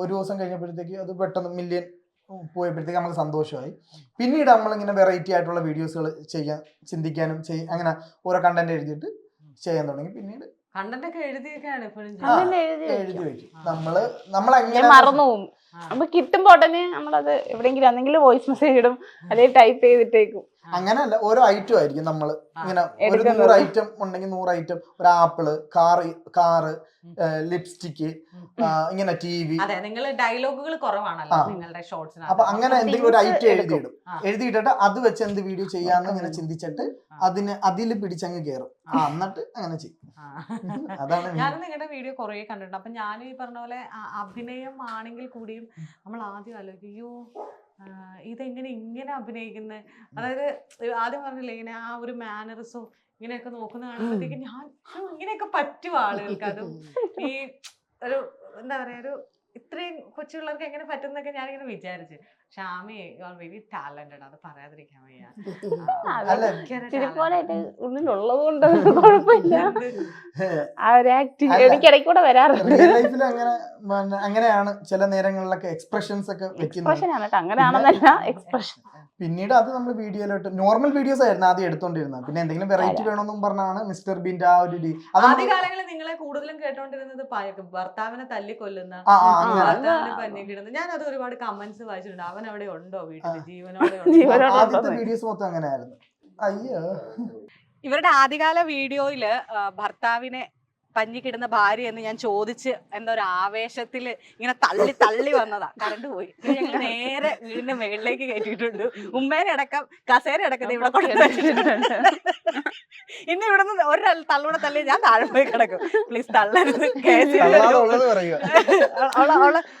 ഒരു ദിവസം കഴിഞ്ഞപ്പോഴത്തേക്ക് അത് പെട്ടെന്ന് മില്യൺ പോയപ്പോഴത്തേക്ക് നമുക്ക് സന്തോഷമായി. പിന്നീട് നമ്മളിങ്ങനെ വെറൈറ്റി ആയിട്ടുള്ള വീഡിയോസുകൾ ചെയ്യാൻ ചിന്തിക്കാനും ചെയ് അങ്ങനെ ഓരോ കണ്ടന്റ് എഴുതിയിട്ട് ചെയ്യാൻ തുടങ്ങി. പിന്നീട് കണ്ടന്റ് ഒക്കെ എഴുതിയൊക്കെയാണ് എഴുതി വെക്കും. നമ്മൾ. അപ്പൊ കിട്ടുമ്പോ നമ്മളത് എവിടെയെങ്കിലും എന്തെങ്കിലും വോയിസ് മെസ്സേജ് ഇടും. അല്ലെങ്കിൽ ടൈപ്പ് ചെയ്തിട്ടേക്കും. അങ്ങനെയല്ല ഓരോ ഐറ്റം ആയിരിക്കും നമ്മൾ ഇങ്ങനെ ഒരു. നൂറ് ഐറ്റം ഉണ്ടെങ്കിൽ നൂറ് ഐറ്റം ഒരു apple car car lipstick lipstick ഇങ്ങനെ ടി വി നിങ്ങൾ ഡയലോഗുകൾ കുറവാണല്ലോ നിങ്ങളുടെ ഷോർട്സിന് അപ്പൊ അങ്ങനെ എന്തെങ്കിലും ഒരു ഐറ്റം. എഴുതിയിടും എഴുതിയിട്ടിട്ട് അത് വെച്ച് എന്ത് വീഡിയോ ചെയ്യാന്ന് ഇങ്ങനെ ചിന്തിച്ചിട്ട്. അതിന് അതിൽ പിടിച്ചങ്ങ് കയറും ആ എന്നിട്ട് അങ്ങനെ ചെയ്യും. *laughs* അതാണ് ഞാൻ നിങ്ങളുടെ വീഡിയോ കുറേ കണ്ടിട്ടുണ്ട്. അപ്പൊ ഞാൻ ഈ പറഞ്ഞ പോലെ അഭിനയം ആണെങ്കിൽ കൂടിയും നമ്മൾ ആദ്യം ആലോചിക്കും ഇതെങ്ങനെ ഇങ്ങനെ അഭിനയിക്കുന്നത് അതായത് ആദ്യം പറഞ്ഞില്ലേ ഇങ്ങനെ ആ ഒരു മാനറിസും ഇങ്ങനെയൊക്കെ നോക്കുന്ന കാണുമ്പോഴത്തേക്ക് ഞാൻ ഇങ്ങനെയൊക്കെ പറ്റും ആളുകൾക്ക്. അതും ഈ ഒരു എന്താ പറയാ ഒരു ഇത്രയും കൊച്ചു പിള്ളേർക്ക് എങ്ങനെ പറ്റും എന്നൊക്കെ ഞാനിങ്ങനെ വിചാരിച്ചു. പക്ഷെ ആമി വെരി ടാലന്റഡ് അത് പറയാതിരിക്കാൻ വയ്യ. *laughs* കുഴപ്പമില്ല. *laughs* ആ ഒരു ആക്ടിങ് എനിക്ക് കൂടെ വരാറുണ്ട്. റിയൽ ലൈഫിൽ അങ്ങനെ അങ്ങനെയാണ് ചില നേരങ്ങളിലൊക്കെ എക്സ്പ്രഷൻസ് ഒക്കെ വെക്കുന്നത്. എക്സ്പ്രഷൻ ആണ് അങ്ങനെയാണെന്നല്ല. *laughs* എക്സ്പ്രഷൻ പിന്നീട് അത് നമ്മൾ വീഡിയോയിലോട്ട് നോർമൽ വീഡിയോസ് ആയിരുന്നു ആദ്യം എടുത്തോണ്ടിരുന്നത്. പിന്നെ എന്തെങ്കിലും വെറൈറ്റി വേണമെന്നും പറഞ്ഞാണ് മിസ്റ്റർ ബീന്റെ ആ ഒരു രീതി. കാലങ്ങളിൽ ആദ്യകാലങ്ങളിൽ നിങ്ങളെ കൂടുതലും കേട്ടോണ്ടിരുന്നത് ഭർത്താവിനെ തല്ലിക്കൊല്ലുന്ന ഭർത്താവിനെ അത് ഞാൻ അത് ഒരുപാട് കമന്റ്സ് വായിച്ചിട്ടുണ്ട്. അവൻ അവിടെ ഉണ്ടോ? വീട്ടിൽ ജീവനോടെ? ആദ്യത്തെ വീഡിയോസ് മൊത്തം അങ്ങനെയായിരുന്നു. അയ്യോ. ഇവരുടെ ആദ്യകാല വീഡിയോയിൽ ആ, ഭർത്താവിനെ കിടന്ന ഭാര്യ എന്ന് ഞാൻ ചോദിച്ച് എന്താ ഒരു ആവേശത്തിൽ ഇങ്ങനെ തള്ളി തള്ളി വന്നതാ. കറണ്ട് പോയി. ഞങ്ങൾ നേരെ വീടിന്റെ മേളിലേക്ക് കയറ്റിയിട്ടുണ്ട്. ഉമ്മേനെ അടക്കം കസേര അടക്കം ദേ ഇവിടെ കൊണ്ട് ഇന്ന് ഇവിടെ നിന്ന് ഒരാൾ തള്ളൂടെ തള്ളി ഞാൻ താഴെ പോയി കിടക്കും. പ്ലീസ് തള്ളരുത്.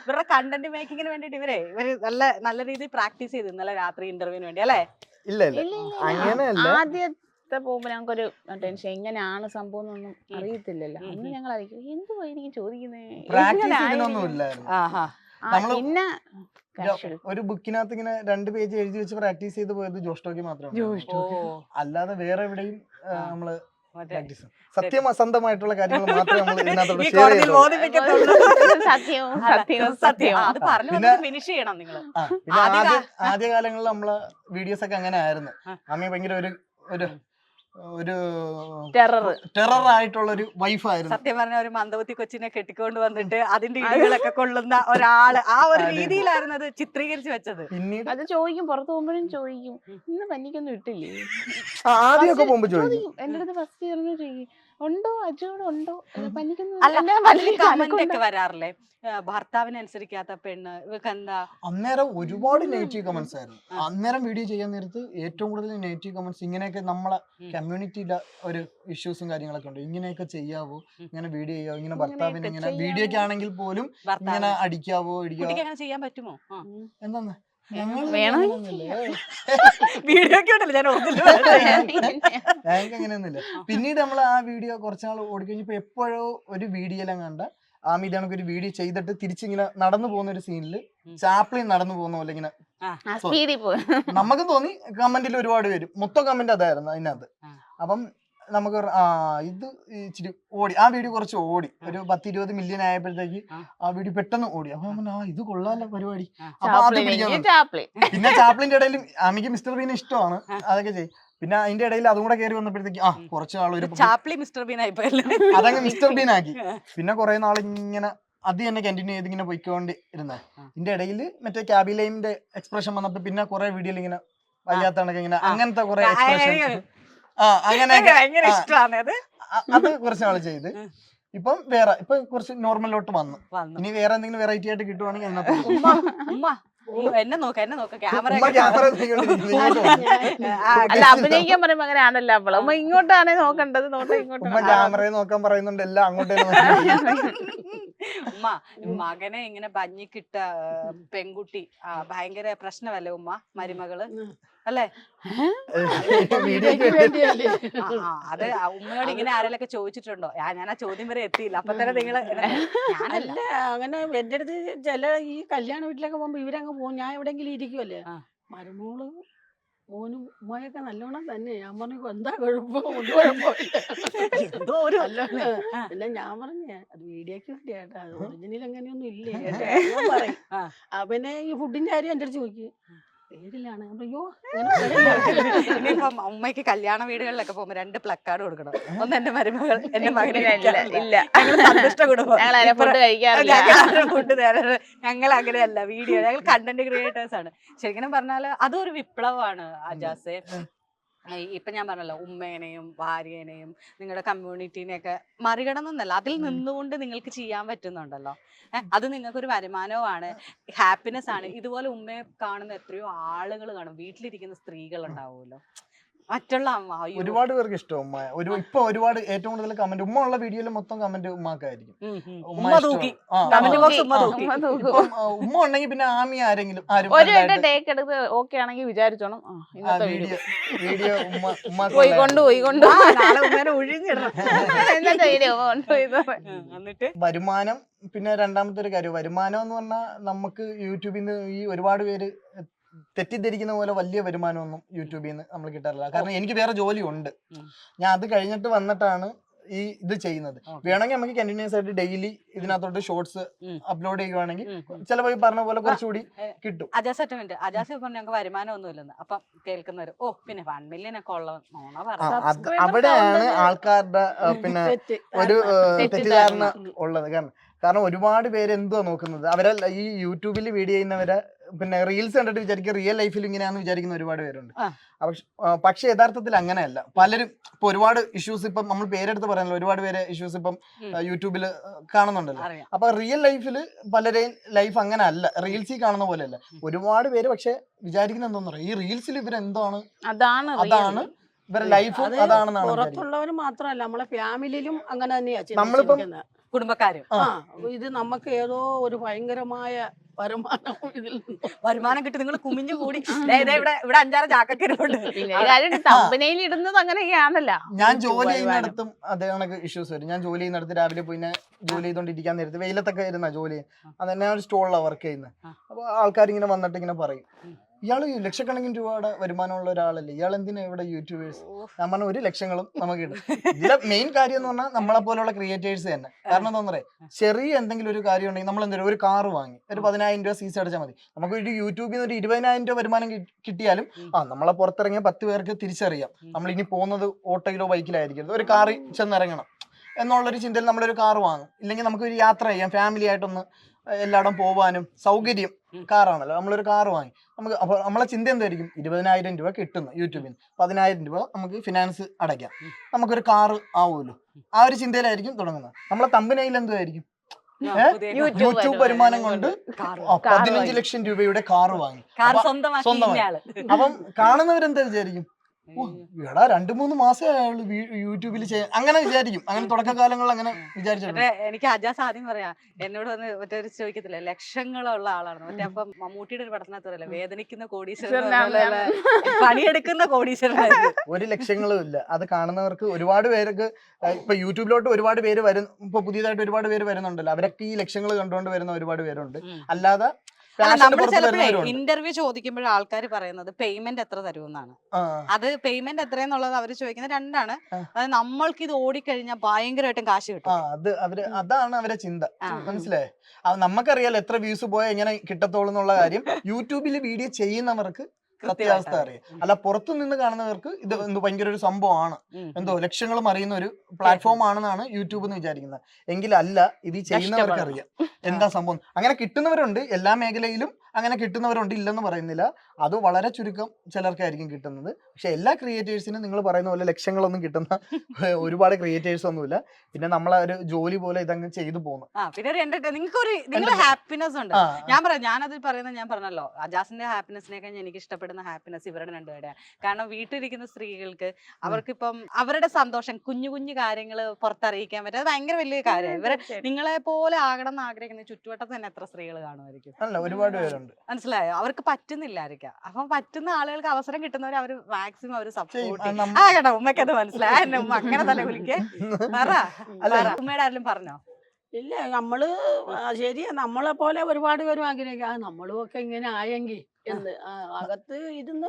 ഇവരുടെ കണ്ടന്റ് മേക്കിങ്ങിന് വേണ്ടിട്ട് ഇവരെ ഇവർ നല്ല നല്ല രീതിയിൽ പ്രാക്ടീസ് ചെയ്തു ഇന്നലെ രാത്രി ഇന്റർവ്യൂവിന് വേണ്ടി അല്ലേ? ഇല്ല ഇല്ല. അങ്ങനെയല്ല. ഇല്ല, ഇല്ല. അങ്ങനെയല്ല ആദ്യത്തെ പോകുമ്പോ ഞങ്ങൾക്കൊരു ടെൻഷൻ. എങ്ങനെയാണ് സംഭവം എന്നൊന്നും അറിയത്തില്ലല്ലോ. അന്ന് അറിയിക്കും എന്തുവാ എനിക്ക് ചോദിക്കുന്നത് പിന്നെ ഒരു- ബുക്കിനകത്ത് ഇങ്ങനെ രണ്ട് പേജ് എഴുതി വെച്ച് പ്രാക്ടീസ് ചെയ്ത് പോയത് ജോസ്റ്റോക്ക് മാത്രമാണ്. അല്ലാതെ വേറെ എവിടെയും. നമ്മൾ സത്യമസന്ധമായിട്ടുള്ള കാര്യങ്ങൾ മാത്രമേ നമ്മൾ ഇതിനകത്തോട് ഷെയർ പിന്നെ ആദ്യ കാലങ്ങളിൽ ആദ്യകാലങ്ങളിൽ നമ്മൾ വീഡിയോസ് ഒക്കെ അങ്ങനെ ആയിരുന്നു. അമ്മ ഭയങ്കര ഒരു ഒരു ഒരു ടെറർ ടെറർ ആയിട്ടുള്ള ഒരു വൈഫായിരുന്നു സത്യം പറഞ്ഞ ഒരു മന്ദവത്തി കൊച്ചിനെ കെട്ടിക്കൊണ്ട് വന്നിട്ട് അതിന്റെ ഇടികളൊക്കെ കൊള്ളുന്ന ഒരാൾ. ആ ഒരു. രീതിയിലായിരുന്നു അത് ചിത്രീകരിച്ചു വെച്ചത്. പിന്നീട്? അത് ചോദിക്കും പുറത്തു പോകുമ്പോഴും ചോദിക്കും. ഇന്ന് പനിക്കൊന്നും ഇട്ടില്ലേ? ആദ്യമൊക്കെ പോകുമ്പോ ചോദിക്കും. എന്റെ അടുത്ത് ഫസ്റ്റ് ചേർന്ന് ചോദിക്കും ഉണ്ടോ? അജോട് ഉണ്ടോ? കമന്റ് ഒക്കെ വരാറില്ലേ? ഭർത്താവിനെ അനുസരിക്കാത്ത പെണ്ണ് ഇവക്ക് എന്താ? അന്നേരം ഒരുപാട് നെഗറ്റീവ് കമന്റ്സ് ആയിരുന്നു. അന്നേരം വീഡിയോ ചെയ്യാൻ നേരത്ത് ഏറ്റവും കൂടുതൽ നെഗറ്റീവ് കമന്റ്സ് ഇങ്ങനെയൊക്കെ നമ്മളെ. കമ്മ്യൂണിറ്റിയിലെ ഒരു ഇഷ്യൂസും കാര്യങ്ങളൊക്കെ ഉണ്ട്. ഇങ്ങനെയൊക്കെ ചെയ്യാവോ? ഇങ്ങനെ വീഡിയോ ചെയ്യാവോ? ഇങ്ങനെ ഭർത്താവിനെ ഇങ്ങനെ വീഡിയോക്കാണെങ്കിൽ വീഡിയോ ഒക്കെ ആണെങ്കിൽ പോലും ഇങ്ങനെ അടിക്കാവോ ഇടിക്കാവോ? ചെയ്യാൻ പറ്റുമോ. എന്താന്ന് വീഡിയോ ഒക്കെ ഉണ്ടല്ലോ ഞാൻ ഓർത്തില്ല. *laughs* ഞങ്ങൾക്ക് അങ്ങനെയൊന്നുമില്ല. പിന്നീട് നമ്മൾ ആ വീഡിയോ കുറച്ചാൾ ഓടിക്കഴിഞ്ഞപ്പോ എപ്പോഴോ ഒരു വീഡിയോ വീഡിയോയിലും കണ്ട ആമി ഇതാണ് ഒരു വീഡിയോ ചെയ്തിട്ട് തിരിച്ചിങ്ങനെ നടന്നു പോകുന്ന ഒരു സീനിൽ. ചാപ്ലിൻ നടന്നു പോകുന്ന പോലെ ഇങ്ങനെ നമുക്ക് തോന്നി കമന്റിൽ ഒരുപാട് പേര്. മൊത്തം കമന്റ് അതായിരുന്നു അതിനകത്ത്. അപ്പം നമുക്ക് ആ ഇത് ഇച്ചിരി ഓടി. ആ വീഡിയോ കുറച്ച് ഓടി. ഒരു പത്ത് ഇരുപത് മില്യൺ ആയപ്പോഴത്തേക്ക് ആ. വീഡിയോ പെട്ടെന്ന് ഓടി. അപ്പൊ നമ്മൾ ആ ഇത് കൊള്ളാലോ പരിപാടി. അപ്പൊ അത് പിടിക്കാൻ പിന്നെ ചാപ്ലിന്റെ ഇടയിൽ അമിക്ക് മിസ്റ്റർ ബീൻ ഇഷ്ടമാണ്. അതൊക്കെ ചെയ്യും. പിന്നെ അതിന്റെ ഇടയിൽ അതും കൂടെ കയറി വന്നപ്പോഴത്തേക്ക് ആ കുറച്ച് നാൾ ഒരു ചാപ്ലി മിസ്റ്റർ ബീൻ ആയിപ്പോയല്ലേ. അതങ്ങ് മിസ്റ്റർ ബീൻ ആക്കി. പിന്നെ കുറെ നാൾ ഇങ്ങനെ അത് തന്നെ കണ്ടിന്യൂ ചെയ്ത് ഇങ്ങനെ പോയിക്കൊണ്ട് ഇരുന്നത്. ഇതിന്റെ ഇടയിൽ മറ്റേ ക്യാബിലൈമിന്റെ എക്സ്പ്രഷൻ വന്നപ്പോ പിന്നെ കുറെ വീഡിയോയിൽ ഇങ്ങനെ വയ്യാത്ത ഇങ്ങനെ. അങ്ങനത്തെ കുറെ എക്സ്പ്രഷൻ *laughs* ഭയങ്കര ഇഷ്ടമാണ് അത്. അത് കുറച്ച് നാൾ ചെയ്ത്. ഇപ്പം വേറെ ഇപ്പൊ കുറച്ച് നോർമലിലോട്ട് വന്നു. ഇനി വേറെ എന്തെങ്കിലും വെറൈറ്റി ആയിട്ട് കിട്ടുവാണെങ്കിൽ എന്നെ നോക്ക എന്നെ നോക്ക. ക്യാമറ അല്ല അഭിനയിക്കാൻ പറയുമ്പോ അങ്ങനെ ആണല്ലോ അവൾ. അമ്മ ഇങ്ങോട്ടാണ് നോക്കേണ്ടത് നോട്ടെ ഉമ്മ ക്യാമറയെ നോക്കാൻ പറയുന്നുണ്ട് എല്ലാം അങ്ങോട്ടേ ഉമ്മ മകനെ ഇങ്ങനെ ആ, പെൺകുട്ടി. ആ, ഭയങ്കര പ്രശ്നമല്ലേ ഉമ്മ മരുമകൾ? അല്ലേ? അത് ഉമ്മയോട് ഇങ്ങനെ ആരെങ്കിലൊക്കെ ചോദിച്ചിട്ടുണ്ടോ? ആ ഞാൻ ആ ചോദ്യം വരെ എത്തിയില്ല. അപ്പൊ തന്നെ നിങ്ങൾ ഞാനല്ല. അല്ല അങ്ങനെ എന്റെ അടുത്ത് ചില ഈ കല്യാണ വീട്ടിലൊക്കെ പോകുമ്പോ ഇവരങ്ങ് പോകും. ഞാൻ എവിടെങ്കിലും ഇരിക്കുമല്ലേ. മരുമോൾ മോനും ഉമ്മയൊക്കെ നല്ലോണം തന്നെ. ഞാൻ പറഞ്ഞു എന്താ കുഴപ്പം? എന്തോ ഒരു പിന്നെ ഞാൻ പറഞ്ഞേ അത് വീഡിയോക്ക് വേണ്ടിയാട്ടാ. ഒറിജിനൽ അങ്ങനെയൊന്നും ഇല്ലേ? പിന്നെ ഈ ഫുഡിന്റെ കാര്യം എന്റെ അടുത്ത് ചോദിക്കും. പേരിലാണ് ഞാൻ പറയും, അയ്യോ *laughs* ഇനിയിപ്പം ഉമ്മയ്ക്ക് കല്യാണ വീടുകളിലൊക്കെ പോകുമ്പോ രണ്ട് പ്ലക്കാർഡ് കൊടുക്കണം. ഒന്ന് എന്റെ മരുമകൾ എന്റെ മകനെ ഇല്ല, സന്തുഷ്ട കുടുംബം. ഞങ്ങൾ ഫുഡ് അങ്ങനെയല്ല വീഡിയോ. ഞങ്ങൾ കണ്ടന്റ് ക്രിയേറ്റേഴ്സ് ആണ്. ശരിക്കും പറഞ്ഞാൽ അതൊരു വിപ്ലവമാണ് അജാസെ ഇപ്പൊ ഞാൻ പറഞ്ഞല്ലോ ഉമ്മേനെയും ഭാര്യേനെയും നിങ്ങളുടെ കമ്മ്യൂണിറ്റീനെയൊക്കെ മറികടന്നല്ല അതിൽ നിന്നുകൊണ്ട് നിങ്ങൾക്ക് ചെയ്യാൻ പറ്റുന്നുണ്ടല്ലോ. അത് നിങ്ങൾക്ക് ഒരു വരുമാനവുമാണ് ഹാപ്പിനെസ് ആണ് ഇതുപോലെ ഉമ്മയെ കാണുന്ന എത്രയോ ആളുകൾ കാണും. വീട്ടിലിരിക്കുന്ന സ്ത്രീകൾ ഉണ്ടാവുമല്ലോ മറ്റുള്ള അമ്മ അയ്യോ. ഒരുപാട് പേർക്ക് ഇഷ്ടം ഉമ്മ. ഒരു ഇപ്പൊ ഒരുപാട് ഏറ്റവും കൂടുതൽ കമന്റ് ഉമ്മ ഉള്ള വീഡിയോയിൽ മൊത്തം കമന്റ് ഉമ്മാക്കായിരിക്കും. ഉം, ഉം. ഉമ്മ ഉമ്മ ഇഷ്ടമാണ്. തൂക്കി. ആ, കമന്റ് ബോക്സ് ഉമ്മ. തൂക്കി. ഉമ്മ തൂക്കും. ഇപ്പം ആ, ഉമ്മ ഉണ്ടെങ്കിൽ പിന്നെ ആമി ആരെങ്കിലും ആരും ഒരു വട്ടം വലുതായിട്ട് ടേക്ക് എടുത്ത് ഓക്കെ ആണെങ്കിൽ വിചാരിച്ചോണം. ആ, ആ ഇന്നത്തെ വീഡിയോ വീഡിയോ വീഡിയോ ഉമ്മ ഉമ്മ *laughs* പോയി കൊണ്ടുപോയി കൊണ്ട്. ആ, നാളെ ഉമ്മേനെ ഒഴിഞ്ഞിടണം ഇന്നത്തെ വീഡിയോ കൊണ്ടുപോയി ഉം, എന്നിട്ട്? വരുമാനം പിന്നെ രണ്ടാമത്തെ ഒരു കാര്യം. വരുമാനം എന്ന് പറഞ്ഞാൽ നമുക്ക് യൂട്യൂബിൽ നിന്ന് ഈ ഒരുപാട് പേര് തെറ്റിദ്ധരിക്കുന്ന പോലെ വലിയ വരുമാനമൊന്നും യൂട്യൂബിൽ നിന്ന് നമ്മൾ കിട്ടാറില്ല. കാരണം എനിക്ക് വേറെ ജോലി ഉണ്ട് ഞാൻ അത് കഴിഞ്ഞിട്ട് വന്നിട്ടാണ് ഈ ഇത് ചെയ്യുന്നത്. വേണമെങ്കിൽ നമുക്ക് കണ്ടിന്യൂസ് ആയിട്ട് ഡെയിലി ഇതിനകത്തോട്ട് ഷോർട്സ് അപ്ലോഡ് ചെയ്യുവാണെങ്കിൽ. ചിലപ്പോൾ ഈ പറഞ്ഞ പോലെ കുറച്ചുകൂടി കിട്ടും. അജാസ് ഒറ്റ മിനിറ്റ്. അജാസ് പറഞ്ഞു ഞങ്ങൾക്ക് വരുമാനം അപ്പം കേൾക്കുന്നവര് ഓ പിന്നെ വൺ മില്യൺ ഒക്കെ ഉള്ള അവിടെയാണ് ആൾക്കാരുടെ പിന്നെ ഒരു. തെറ്റിദ്ധാരണ ഉള്ളത്. കാരണം കാരണം ഒരുപാട് പേര് എന്തുവാ നോക്കുന്നത്? അവരെ ഈ യൂട്യൂബിൽ വീഡിയോ ചെയ്യുന്നവരെ പിന്നെ റീൽസ് കണ്ടിട്ട് വിചാരിക്കുക റിയൽ ലൈഫിൽ ഇങ്ങനെയാന്ന് വിചാരിക്കുന്ന ഒരുപാട് പേരുണ്ട്. പക്ഷ- യഥാർത്ഥത്തിൽ അങ്ങനെയല്ല. പലരും ഇപ്പൊ ഒരുപാട് ഇഷ്യൂസ് ഇപ്പം നമ്മൾ പേരെടുത്ത് പറയാനല്ലോ ഒരുപാട് പേര് ഇഷ്യൂസ് ഇപ്പം യൂട്യൂബിൽ കാണുന്നുണ്ടല്ലോ. അപ്പൊ റിയൽ ലൈഫിൽ പലരെയും ലൈഫ് അങ്ങനെ അല്ല റീൽസിൽ കാണുന്ന പോലെയല്ല. ഒരുപാട് പേര് പക്ഷെ വിചാരിക്കുന്ന എന്തോന്നു ഈ റീൽസിൽ ഇവരെന്താണ് അതാണ് അതാണ് ഇവരുടെ ലൈഫും അത് അതാണെന്നാണ്. പുറത്തുള്ളവർ മാത്രമല്ല നമ്മളെ ഫാമിലിയിലും അങ്ങനെ തന്നെയാ നമ്മളിപ്പം-. കുടുംബക്കാരും. ആ. ഇത് നമുക്ക് ഏതോ ഒരു ഭയങ്കരമായ വരുമാനം ഇതിൽ നിന്ന്. വരുമാനം കിട്ടി. നിങ്ങൾ കുമിഞ്ഞു കൂടി. ദേ, ദേ ഇവിടെ ഇവിടെ അഞ്ചാറ് ചാക്കക്കരുണ്ട് തമ്പനയിൽ ഇടുന്നത് അങ്ങനെയൊക്കെയാണല്ലോ. ഞാൻ ജോലി. ചെയ്യുന്നിടത്തും അതേ കണക്ക് ഇഷ്യൂസ് വരും. ഞാൻ ജോലി ചെയ്യുന്നിടത്ത് രാവിലെ പോയി ജോലി ചെയ്തോണ്ടിരിക്കാൻ നേരത്ത് വെയിലത്തൊക്കെ ഇരുന്ന ജോലി അത് തന്നെ ഒരു സ്റ്റോളിലാണ് വർക്ക് ചെയ്യുന്നത്. അപ്പൊ ആൾക്കാർ ഇങ്ങനെ വന്നിട്ട് ഇങ്ങനെ പറയും ഉം. ഇയാൾ ലക്ഷക്കണക്കിന് രൂപയുടെ വരുമാനമുള്ള ഒരാളല്ലേ. ഇയാൾ എന്തിനാ ഇവിടെ യൂട്യൂബേഴ്സ് ഞാൻ പറഞ്ഞ ഒരു ലക്ഷങ്ങളും നമുക്ക് കിട്ടും. ഇതിലെ മെയിൻ കാര്യം എന്ന് പറഞ്ഞാൽ നമ്മളെ പോലുള്ള ക്രിയേറ്റേഴ്സ് തന്നെ. കാരണം എന്താ പറയാ ചെറിയ എന്തെങ്കിലും ഒരു കാര്യം ഉണ്ടെങ്കിൽ നമ്മൾ എന്തെങ്കിലും ഒരു കാർ വാങ്ങി. ഒരു പതിനായിരം രൂപ സീസ് അടച്ചാൽ മതി. നമുക്ക് ഒരു യൂട്യൂബിൽ നിന്ന് ഒരു ഇരുപതിനായിരം രൂപ വരുമാനം കിട്ടിയാലും ആ നമ്മളെ പുറത്തിറങ്ങിയ പത്ത് പേർക്ക് തിരിച്ചറിയാം. നമ്മൾ ഇനി പോകുന്നത് ഓട്ടോയിലോ ബൈക്കിലായിരിക്കരുത്. ഒരു കാറിൽ ചെന്നിറങ്ങണം എന്നുള്ളൊരു ചിന്തയിൽ നമ്മളൊരു കാർ വാങ്ങും. ഇല്ലെങ്കിൽ നമുക്ക് ഒരു യാത്ര ചെയ്യാം. ഫാമിലി ആയിട്ടൊന്ന് എല്ലായിടം പോവാനും സൗകര്യം കാറാണല്ലോ. നമ്മളൊരു കാർ വാങ്ങി. നമുക്ക് അപ്പോൾ നമ്മളെ ചിന്ത എന്തായിരിക്കും? ഇരുപതിനായിരം രൂപ കിട്ടുന്നു യൂട്യൂബിൽ നിന്ന് പതിനായിരം രൂപ നമുക്ക് ഫിനാൻസ് അടയ്ക്കാം. നമുക്കൊരു കാർ ആവുമല്ലോ. ആ ഒരു ചിന്തയിലായിരിക്കും തുടങ്ങുന്നത്. നമ്മളെ തമ്പനയിൽ എന്തായിരിക്കും യൂട്യൂബ് വരുമാനം കൊണ്ട് പതിനഞ്ച് ലക്ഷം രൂപയുടെ കാർ വാങ്ങി. കാർ സ്വന്തമാക്കി സ്വന്തമായി. അപ്പം കാണുന്നവരെന്താ വിചാരിക്കും? ഓ എടാ രണ്ടു മൂന്ന് മാസമേ അയാൾ യൂട്യൂബിൽ ചെയ്യാൻ അങ്ങനെ വിചാരിക്കും. അങ്ങനെ തുടക്കകാലങ്ങളിൽ അങ്ങനെ വിചാരിച്ചിട്ടുണ്ട് മറ്റേ എനിക്ക് അജാസ് ആദ്യം പറയാ എന്നോട് വന്ന് മറ്റേ ഒരു ചോദിക്കത്തില്ല ലക്ഷങ്ങളുള്ള ആളാണ്. മറ്റേ അപ്പൊ മമ്മൂട്ടിയുടെ ഒരു പഠനത്തിനകത്ത് പറയല്ലേ വേദനിക്കുന്ന കോടീശ്വരൻ എന്ന് പറഞ്ഞ പോലെ പണിയെടുക്കുന്ന കോടീശ്വരനായിരുന്നു ഒരു ലക്ഷങ്ങളും ഇല്ല. അത് കാണുന്നവർക്ക് ഒരുപാട് പേർക്ക് ഏഹ്, ഇപ്പൊ യൂട്യൂബിലോട്ട് ഒരുപാട് പേര് വരും ഇപ്പൊ പുതിയതായിട്ട് ഒരുപാട് പേര് വരുന്നുണ്ടല്ലോ. അവരൊക്കെ ഈ ലക്ഷ്യങ്ങൾ കണ്ടുകൊണ്ട് വരുന്ന ഒരുപാട് പേരുണ്ട്. ഉം. അല്ലാതെ നമ്മൾ ചിലപ്പോഴേ ഇന്റർവ്യൂ ചോദിക്കുമ്പോൾ ആൾക്കാർ പറയുന്നത് പേയ്മെന്റ് എത്ര തരുമെന്നാണ് അത് പേയ്മെന്റ് എത്രയെന്നുള്ളത് അവർ ചോദിക്കുന്നത് രണ്ടാണ്. അത് നമ്മൾക്ക് ഇത് ഓടിക്കഴിഞ്ഞാൽ ഭയങ്കരമായിട്ടും കാശ് കിട്ടും. അത് അവർ അതാണ് അവരെ ചിന്ത. മനസ്സിലായേ? നമുക്കറിയാലോ എത്ര വ്യൂസ് പോയാൽ എങ്ങനെ കിട്ടത്തോളൂ എന്നുള്ള കാര്യം. *laughs* യൂട്യൂബിൽ വീഡിയോ ചെയ്യുന്നവർക്ക് സത്യാവസ്ഥ അറിയാം. അല്ല പുറത്തു നിന്ന് കാണുന്നവർക്ക് ഇത് എന്തോ ഭയങ്കര ഒരു സംഭവമാണ് എന്തോ ലക്ഷങ്ങളും അറിയുന്ന ഒരു പ്ലാറ്റ്ഫോം ആണെന്നാണ് യൂട്യൂബ് എന്ന് വിചാരിക്കുന്നത്. എങ്കിലല്ല ഇത് ചെയ്യുന്നവർക്ക് അറിയാം. എന്താ സംഭവം? അങ്ങനെ കിട്ടുന്നവരുണ്ട് എല്ലാ മേഖലയിലും. അങ്ങനെ കിട്ടുന്നവരുണ്ട് ഇല്ലെന്ന് പറയുന്നില്ല. അത് വളരെ ചുരുക്കം ചിലർക്കായിരിക്കും കിട്ടുന്നത്. പക്ഷെ എല്ലാ ക്രിയേറ്റേഴ്സിനും നിങ്ങൾ പറയുന്ന പോലെ ലക്ഷങ്ങളൊന്നും കിട്ടുന്ന *laughs* ഒരുപാട് ക്രിയേറ്റേഴ്സ് ഒന്നുമില്ല. പിന്നെ നമ്മളെ ഒരു ജോലി പോലെ ഇതങ്ങ് ചെയ്തു പോകുന്നു ആ പിന്നെ ഒരു നിങ്ങൾക്ക് ഒരു നിങ്ങൾ ഹാപ്പിനെസ് ഉണ്ട്. ഞാൻ പറയാം ഞാനത് പറയുന്നത് ഞാൻ പറഞ്ഞല്ലോ. അജാസിന്റെ ഹാപ്പിനെസ്സിനേക്കാൾ എനിക്ക് ഇഷ്ടപ്പെടുന്ന ഹാപ്പിനെസ് ഇവരുടെ രണ്ടുപേരെയാണ് കാരണം വീട്ടിലിരിക്കുന്ന സ്ത്രീകൾക്ക് അവർക്കിപ്പം അവരുടെ സന്തോഷം കുഞ്ഞു കുഞ്ഞു കാര്യങ്ങൾ പുറത്തറിയിക്കാൻ പറ്റും. അത് ഭയങ്കര വലിയ കാര്യമാണ്. ഇവരെ നിങ്ങളെ പോലെ ആകണം എന്ന് ആഗ്രഹിക്കുന്ന ചുറ്റുവട്ടത്ത് തന്നെ എത്ര സ്ത്രീകൾ കാണുമായിരിക്കും? അല്ല ഒരുപാട് പേരുണ്ട്. മനസ്സിലായോ? അവർക്ക് പറ്റുന്നില്ലായിരിക്കാം. അപ്പൊ പറ്റുന്ന ആളുകൾക്ക് അവസരം കിട്ടുന്നവർ അവർ മാക്സിമം അവർ സപ്പോർട്ട് ആ കേട്ടോ അത് മനസ്സിലായി. ഉമ്മ അങ്ങനെ അല്ല, പറ. ഉമ്മയുടെ ആരെങ്കിലും പറഞ്ഞോ? ഇല്ല നമ്മൾ ശരിയാ. നമ്മളെ പോലെ ഒരുപാട് പേരും ആഗ്രഹിക്കാം ആ, നമ്മളും ഒക്കെ ഇങ്ങനെ ആയെങ്കിൽ എന്ന്. ആ, അകത്ത് ഇരുന്ന്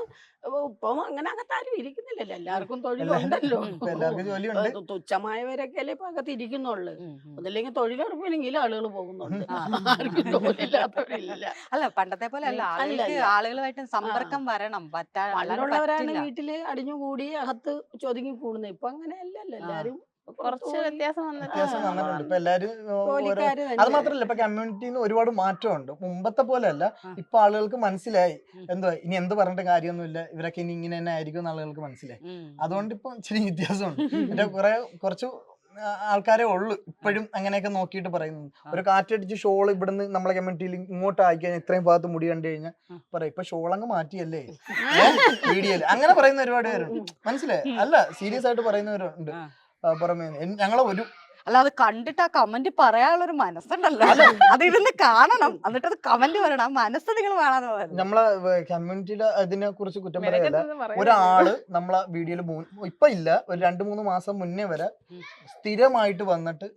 ഇപ്പം അങ്ങനെ അകത്താരും ഇരിക്കുന്നില്ലല്ലോ. എല്ലാവർക്കും തൊഴിലുണ്ടല്ലോ ഇപ്പൊ എല്ലാവർക്കും ജോലിയുണ്ട്. തുച്ഛമായവരൊക്കെ അല്ലേ ഇപ്പൊ അകത്ത് ഇരിക്കുന്നുള്ളു. ഒന്നില്ലെങ്കിൽ തൊഴിലുറപ്പില്ലെങ്കിൽ ആളുകൾ പോകുന്നുണ്ട്. ആർക്കും തൊഴിലില്ലാത്തവരില്ല അല്ല പണ്ടത്തെ പോലെ അല്ല. അല്ല, ആളുകൾക്ക് അല്ല. ആളുകളുമായിട്ട് സമ്പർക്കം വരണം. പറ്റാ അല്ലാതെ പണ്ടുള്ളവരാണ് പറ്റില്ല. വീട്ടിൽ അടിഞ്ഞുകൂടി അകത്ത് ചൊതുങ്ങി കൂടുന്നത്. ഇപ്പൊ അങ്ങനെ അല്ലല്ലോ എല്ലാരും കുറച്ച് വ്യത്യാസം. വന്നിട്ടുണ്ട്. ഇപ്പൊ എല്ലാരും അത്. മാത്രല്ല ഇപ്പൊ കമ്മ്യൂണിറ്റിന്ന് ഒരുപാട് മാറ്റമുണ്ട്. മുമ്പത്തെ പോലെ അല്ല ഇപ്പൊ ആളുകൾക്ക് മനസ്സിലായി. എന്തോ ഇനി എന്ത് പറഞ്ഞിട്ട് കാര്യമൊന്നുമില്ല. ഇവരൊക്കെ ഇനി ഇങ്ങനെ തന്നെ ആയിരിക്കും എന്ന് ആളുകൾക്ക് മനസ്സിലായി. അതുകൊണ്ട് ഇപ്പൊ ഇച്ചിരി വ്യത്യാസമുണ്ട്. എന്റെ കുറെ കുറച്ച് ആൾക്കാരെ ഉള്ളു ഇപ്പോഴും അങ്ങനെയൊക്കെ നോക്കിയിട്ട് പറയുന്നത്. ആ. ഒരു കാറ്റടിച്ച് ഷോൾ ഇവിടുന്ന് നമ്മളെ കമ്മ്യൂണിറ്റിയിൽ ഇങ്ങോട്ട് ആയിക്കഴിഞ്ഞാൽ കഴിഞ്ഞാൽ ഇത്രയും ഭാഗത്ത് മുടി കണ്ടു കഴിഞ്ഞാൽ. പറയാം ഇപ്പൊ ഷോൾ അങ്ങ് മാറ്റിയല്ലേ? വീഡിയോ അങ്ങനെ പറയുന്ന ഒരുപാട് പേരുണ്ട്. മനസ്സിലായി? അല്ല സീരിയസ് ആയിട്ട് പറയുന്നവരുണ്ട്. പുറമേ ഞങ്ങളെ ഒരു അല്ല അത് കണ്ടിട്ട് ആ കമന്റ് പറയാനുള്ള ഒരു മനസ്സുണ്ടല്ലോ അതിരുന്ന് കാണണം. എന്നിട്ട് അത് കമന്റ് പറയണം. ആ മനസ്സ് നിങ്ങൾ വേണമെന്ന് നമ്മളെ കമ്മ്യൂണിറ്റിയുടെ അതിനെ കുറിച്ച് കുറ്റം പറയല്ല. ഒരാൾ നമ്മളെ വീഡിയോയിൽ ഇപ്പൊ ഇല്ല. ഒരു രണ്ടു മൂന്ന് മാസം മുന്നേ വരെ സ്ഥിരമായിട്ട് വന്നിട്ട്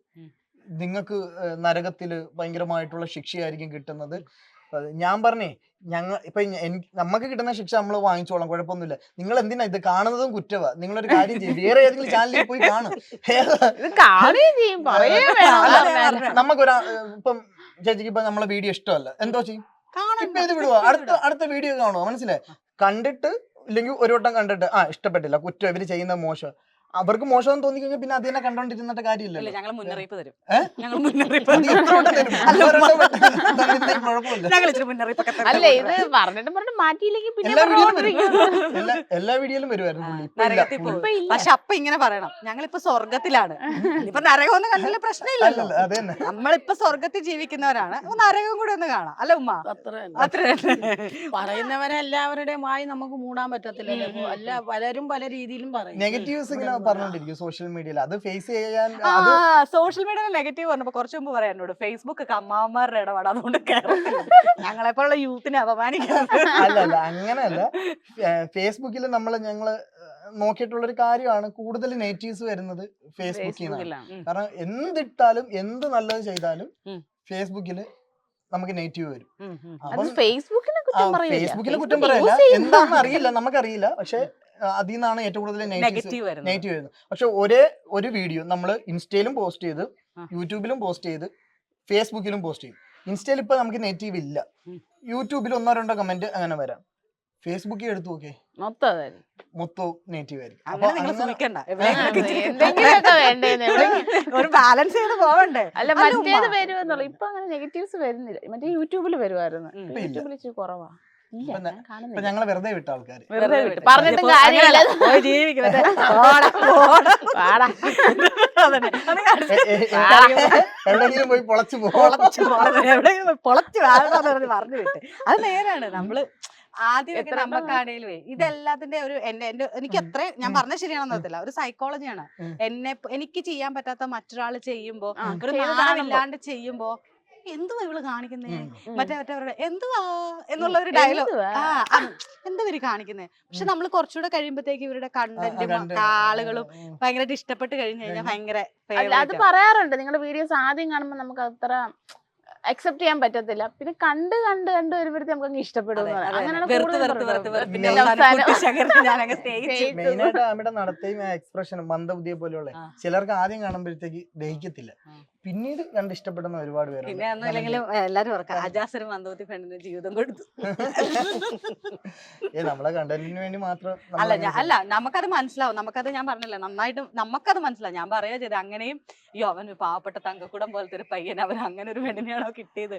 നിങ്ങക്ക് നിങ്ങൾക്ക് നരകത്തിൽ ഭയങ്കരമായിട്ടുള്ള ശിക്ഷയായിരിക്കും കിട്ടുന്നത്. ഞാൻ പറഞ്ഞേ ഞങ്ങൾ ഇപ്പൊ നമുക്ക് കിട്ടുന്ന ശിക്ഷ നമ്മൾ വാങ്ങിച്ചോളാം കുഴപ്പമൊന്നുമില്ല. നിങ്ങൾ എന്തിനാ ഇത് കാണുന്നതും കുറ്റവാ. നിങ്ങളൊരു കാര്യം ചെയ്യും. വേറെ ഏതെങ്കിലും ചാനലിൽ പോയി കാണും. നമുക്കൊരാ ഇപ്പം ചേച്ചിക്ക് ഇപ്പൊ നമ്മളെ വീഡിയോ ഇഷ്ടമല്ല. എന്തോ ചെയ്യും? വിടുക അടുത്ത അടുത്ത വീഡിയോ കാണുവോ? മനസ്സിലായി? കണ്ടിട്ട് ഇല്ലെങ്കിൽ ഒരു വട്ടം കണ്ടിട്ട് ആ ഇഷ്ടപ്പെട്ടില്ല. കുറ്റം. ഇവർ ചെയ്യുന്ന മോശം അവർക്ക് മോശം തോന്നി കഴിഞ്ഞാൽ പിന്നെ അത് തന്നെ കണ്ടോണ്ടിരുന്നിട്ട് കാര്യമില്ല കാര്യമില്ലല്ലോ ഞങ്ങൾ മുന്നറിയിപ്പ് തരും. ഞങ്ങൾ മുന്നറിയിപ്പ്? അല്ല, ഇത് പറഞ്ഞിട്ട് പറഞ്ഞിട്ട് മാറ്റിയില്ലെങ്കിൽ പിന്നെ എല്ലാ വീഡിയോയിലും എല്ലാ എല്ലാ വീഡിയോയിലും വരുമായിരുന്നു. പക്ഷെ അപ്പൊ ഇങ്ങനെ പറയണം. ഞങ്ങളിപ്പോ സ്വർഗത്തിലാണ് ഇപ്പൊ നരകം ഒന്നും കണ്ടില്ല പ്രശ്നമില്ലല്ലോ. അല്ലല്ല അത് തന്നെ. നമ്മളിപ്പോ സ്വർഗത്തിൽ ജീവിക്കുന്നവരാണ്. നരകം കൂടെ ഒന്ന് കാണാം. അല്ല ഉമ്മ? അത്ര പറയുന്നവരെ എല്ലാവരുടെയും വായി നമുക്ക് മൂടാൻ ഉം, അല്ല പലരും പല രീതിയിലും പറയും. നെഗറ്റീവ്സ് ഇങ്ങനെ പറഞ്ഞോണ്ടിരിക്കും സോഷ്യൽ മീഡിയയിൽ അത് ഫേസ് ചെയ്യാൻ സോഷ്യൽ മീഡിയയിൽ നെഗറ്റീവ് പറഞ്ഞപ്പോ കുറച്ച് മുമ്പ് പറയാൻ എന്നോട് ഫേസ്ബുക്ക് അമ്മാവന്മാരുടെ ഇടപാട് അതുകൊണ്ട് ഞങ്ങളെപ്പോലുള്ള യൂത്തിനെ അപമാനിക്കുന്നത് അല്ലല്ല അല്ല അങ്ങനെയല്ല. ഫേസ്ബുക്കിൽ നമ്മൾ ഞങ്ങൾ നോക്കിയിട്ടുള്ള ഒരു കാര്യമാണ് കൂടുതൽ നേറ്റീവ്സ് വരുന്നത് ഫേസ്ബുക്കിൽ നിന്നാണ്. കാരണം എന്തിട്ടാലും എന്ത് നല്ലത് ചെയ്താലും. ഫേസ്ബുക്കിൽ നമുക്ക് നെഗറ്റീവ് വരും. ഫേസ്ബുക്കിനെ കുറ്റം പറയില്ല. എന്താണെന്ന് അറിയില്ല നമുക്കറിയില്ല. പക്ഷെ അതിൽ നിന്നാണ് ഏറ്റവും കൂടുതൽ നെഗറ്റീവ് നെഗറ്റീവ് വരുന്നത്. പക്ഷെ ഒരേ ഒരു വീഡിയോ നമ്മൾ ഇൻസ്റ്റയിലും പോസ്റ്റ് ചെയ്ത് യൂട്യൂബിലും പോസ്റ്റ് ചെയ്ത് ഫേസ്ബുക്കിലും പോസ്റ്റ് ചെയ്തു. ഇൻസ്റ്റയിൽ ഇപ്പൊ നമുക്ക് നെഗറ്റീവ് ഇല്ല. യൂട്യൂബിൽ ഒന്നോ രണ്ടോ കമന്റ് അങ്ങനെ വരാം. ഫേസ്ബുക്കിൽ എടുത്തു നോക്കേ മൊത്തം നെഗറ്റീവ് ആയിരിക്കും. ഒരു ബാലൻസ് ചെയ്ത് പോവണ്ടേ? അല്ല. മറ്റേത് വരുമെന്നുള്ളു. ഇപ്പൊ അങ്ങനെ നെഗറ്റീവ്സ് വരുന്നില്ല. മറ്റേ യൂട്യൂബിൽ വരുമായിരുന്നു. യൂട്യൂബിൽ ഇച്ചിരി കുറവാ. ഞങ്ങളെ വെറുതെ വിട്ട ആൾക്കാർ വെറുതെ വിട്ടു. പറഞ്ഞിട്ടും കാര്യമില്ല. അങ്ങനെയല്ല. പോയി പൊളച്ചു എവിടെയെങ്കിലും പോയി പൊളച്ചു പറഞ്ഞ് വിട്ട്. അത് നേരാണ്. നമ്മൾ ആദ്യമൊക്കെ നമുക്കാണേലും ഇതെല്ലാത്തിന്റെ ഒരു എന്റെ എന്റെ എനിക്ക്. എത്ര ഞാൻ പറഞ്ഞ ശരിയാണെന്ന് അറിയത്തില്ല. ഒരു സൈക്കോളജിയാണ് എന്നെ എനിക്ക് ചെയ്യാൻ പറ്റാത്ത മറ്റൊരാൾ ചെയ്യുമ്പോ ഒരു ചെയ്ത് നാണമില്ലാണ്ട് ചെയ്യുമ്പോ എന്തുവാ ഇവൾ കാണിക്കുന്നേ. മറ്റേ മറ്റവരുടെ എന്തുവാ എന്നുള്ള ഒരു ഡയലോഗ്? ആ എന്താ ഇവർ കാണിക്കുന്നേ? പക്ഷെ നമ്മൾ കുറച്ചുകൂടെ കഴിയുമ്പോഴത്തേക്ക് ഇവരുടെ കണ്ടന്റും ആളുകളും ഭയങ്കരമായിട്ട് ഇഷ്ടപ്പെട്ട് കഴിഞ്ഞു കഴിഞ്ഞാൽ ഭയങ്കര അത് പറയാറുണ്ട്. നിങ്ങളുടെ വീഡിയോസ് ആദ്യം കാണുമ്പോൾ നമുക്ക് അത്ര അക്സെപ്റ്റ് ചെയ്യാൻ പറ്റത്തില്ല. പിന്നെ കണ്ട് കണ്ട് കണ്ട് വരുമ്പോഴത്തെ നമുക്ക് അങ്ങ് ഇഷ്ടപ്പെടും അതെ, എന്ന് പറയും. അങ്ങനെയാണ് വെറുത്ത് കൂടുതൽ വെറുത്ത് വെറുത്ത് പറയുന്നത്. വെറുത്ത് പിന്നെ പിന്നെ അവസാനം അവസാനം കുട്ടിശേഖരനെ ഞാനങ്ങ് *laughs* സ്നേഹിച്ചു. സ്നേഹിച്ചു. മെയിനായിട്ട് അവിടെ നടത്തുകയും എക്സ്പ്രഷനും മന്ദബുദ്ധിയെ പോലെയുള്ള ചിലർക്ക് ആദ്യം കാണുമ്പോഴത്തേക്ക് ദഹിക്കത്തില്ല. പിന്നീട് കണ്ട് ഇഷ്ടപ്പെടുന്ന ഒരുപാട് പേരുണ്ട്. പിന്നെ എല്ലാരും ഓർക്കാം പെണ്ണിന് ജീവിതം കൊടുത്തു. *laughs* ഏ നമ്മളെ കണ്ടന്റിന് വേണ്ടി മാത്രം അല്ല ഞാൻ- അല്ല നമുക്കത് മനസ്സിലാവും. നമുക്കത് ഞാൻ പറഞ്ഞില്ല നന്നായിട്ട് നമുക്കത് മനസ്സിലാവും. ഞാൻ പറയാ ചെയ്ത് അങ്ങനെയും അയ്യോ അവൻ ഒരു പാവപ്പെട്ട തങ്കക്കുടം പോലത്തെ ഒരു പയ്യൻ അവൻ അങ്ങനെ ഒരു പെണ്ണിനെയാണോ കിട്ടിയത്?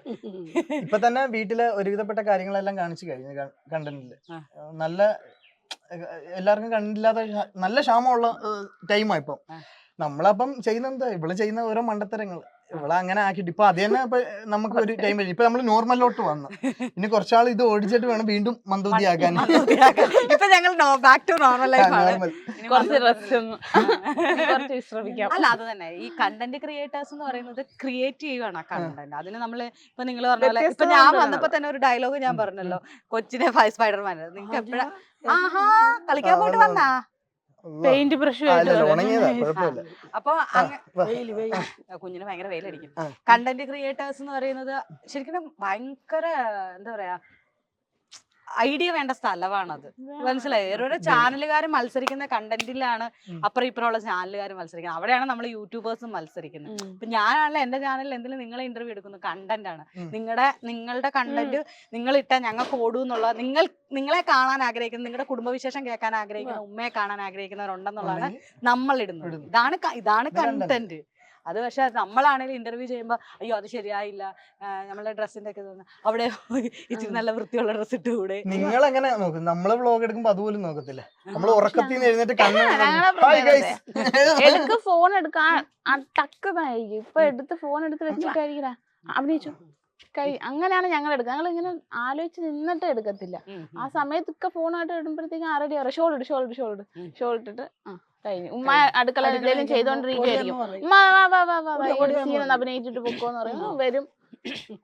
ഇപ്പൊ തന്നെ വീട്ടിലെ ഒരുവിധപ്പെട്ട കാര്യങ്ങളെല്ലാം കാണിച്ചു കഴിഞ്ഞു കണ്ടന്റിൽ ആ. നല്ല എല്ലാവർക്കും കണ്ടില്ലാത്ത നല്ല ക്ഷാമമുള്ള ടൈമാ ഇപ്പം. ആ. നമ്മളപ്പം ചെയ്യുന്ന എന്താ ഇവൾ ചെയ്യുന്ന ഓരോ മണ്ടത്തരങ്ങൾ. ഇവളെ അങ്ങനെ ആക്കിയിട്ട് ഇപ്പൊ അത് തന്നെ ഇപ്പൊ നമുക്ക് ഒരു ടൈം കഴിഞ്ഞു ഇപ്പൊ നമ്മൾ നോർമലിലോട്ട് വന്നു. ഇനി കുറച്ചാൾ ഇത് ഓടിച്ചിട്ട് വേണം വീണ്ടും മന്ദബുദ്ധിയാക്കാൻ. മന്ദബുദ്ധിയാക്കാൻ. ഇപ്പൊ ഞങ്ങൾ ബാക്ക് ടു നോർമൽ ലൈഫ് ആണ്. നോർമൽ കുറച്ച് മന്ദബുദ്ധി- റെസ്റ്റ് കുറച്ച് വിശ്രമിക്കാം. അല്ല അത് തന്നെ. ഈ കണ്ടന്റ് ക്രിയേറ്റേഴ്സ് എന്ന് പറയുന്നത് ക്രിയേറ്റ് ചെയ്യുകയാണ് കണ്ടന്റ് അതിന് നമ്മൾ ഇപ്പൊ നിങ്ങൾ പറഞ്ഞ പോലെ ഇപ്പൊ ഞാൻ വന്നപ്പോ തന്നെ ഒരു ഡയലോഗ് ഞാൻ പറഞ്ഞല്ലോ. കൊച്ചിനെ ഫൈവ് സ്പൈഡർമാൻ നിങ്ങൾക്ക് എപ്പോഴാ? ആഹാ കളിക്കാൻ ആ, പോയിട്ട് വന്നാ? പെയിന്റ് ബ്രഷ് അപ്പൊ കുഞ്ഞിന് ഭയങ്കര വെയിലടിക്കും. കണ്ടന്റ് ക്രിയേറ്റേഴ്സ് എന്ന് പറയുന്നത് ശരിക്കും ഭയങ്കര എന്താ പറയാ ഐഡിയ വേണ്ട സ്ഥലമാണത്. മനസ്സിലായി? ഓരോ ചാനലുകാർ മത്സരിക്കുന്ന കണ്ടന്റിലാണ്. അപ്പുറം ഇപ്പുറമുള്ള ചാനലുകാർ മത്സരിക്കുന്നത്. അവിടെയാണ് നമ്മൾ യൂട്യൂബേഴ്സും മത്സരിക്കുന്നത്. ഇപ്പൊ ഞാനാണല്ലോ എന്റെ ചാനലിൽ എന്തെങ്കിലും നിങ്ങളെ ഇന്റർവ്യൂ എടുക്കുന്നത്? കണ്ടന്റ് ആണ്. നിങ്ങളുടെ നിങ്ങളുടെ കണ്ടന്റ് നിങ്ങൾ ഇട്ട ഞങ്ങൾക്ക് ഓടും എന്നുള്ള നിങ്ങൾ നിങ്ങളെ കാണാൻ ആഗ്രഹിക്കുന്ന നിങ്ങളുടെ കുടുംബവിശേഷം കേൾക്കാൻ ആഗ്രഹിക്കുന്ന ഉമ്മയെ കാണാൻ ആഗ്രഹിക്കുന്നവരുണ്ടെന്നുള്ളതാണ് നമ്മൾ ഇടുന്നത്. ഇതാണ് ഇതാണ് കണ്ടന്റ് അത് പക്ഷെ നമ്മളാണെങ്കിൽ ഇന്റർവ്യൂ ചെയ്യുമ്പോൾ അയ്യോ അത് ശരിയായില്ല. നമ്മളെ ഡ്രസ്സിന്റെ ഒക്കെ ഇതൊന്ന് അവിടെ ഇച്ചിരി നല്ല വൃത്തിയുള്ള ഡ്രസ്സ് ഇട്ടുകൂടെ നിങ്ങൾ എങ്ങനെ നോക്കും? നമ്മളെ വ്ളോഗ് എടുക്കുമ്പോൾ അതുപോലും നോക്കത്തില്ല. നമ്മൾ ഉറക്കത്തിൽ നിന്ന് എഴുന്നേറ്റ് കണ്ണ് *laughs* ഫോൺ എടുക്കാൻ ആ ടക്കുന്നതായിരിക്കും ഇപ്പൊ എടുത്ത് ഫോൺ എടുത്ത് വെച്ചിട്ടായിരിക്കാ അഭിനയിച്ചു കൈ അങ്ങനെയാണ് ഞങ്ങൾ എടുക്കുക ഞങ്ങൾ ഇങ്ങനെ ആലോചിച്ച് നിന്നിട്ട് എടുക്കത്തില്ല. ആ സമയത്തൊക്കെ ഫോണായിട്ട് ഇടുമ്പോഴത്തേക്കും ആരടി അറിയാം ഷോൾ ഇട്ട് ഷോൾ ഇട്ട് ഷോൾ ഇട്ട് ഉം. ഷോൾ ഇട്ടിട്ട് ആ. കഴിഞ്ഞു. ഉമ്മ അടുക്കള എന്തെങ്കിലും ചെയ്തോണ്ടിരിക്കുകയായിരിക്കും. പറയും. ഉമ്മ വാ വാ വാ വാ പറയും. അഭിനയിച്ചിട്ട് പൊക്കോന്ന് പറയുന്നു. വരും.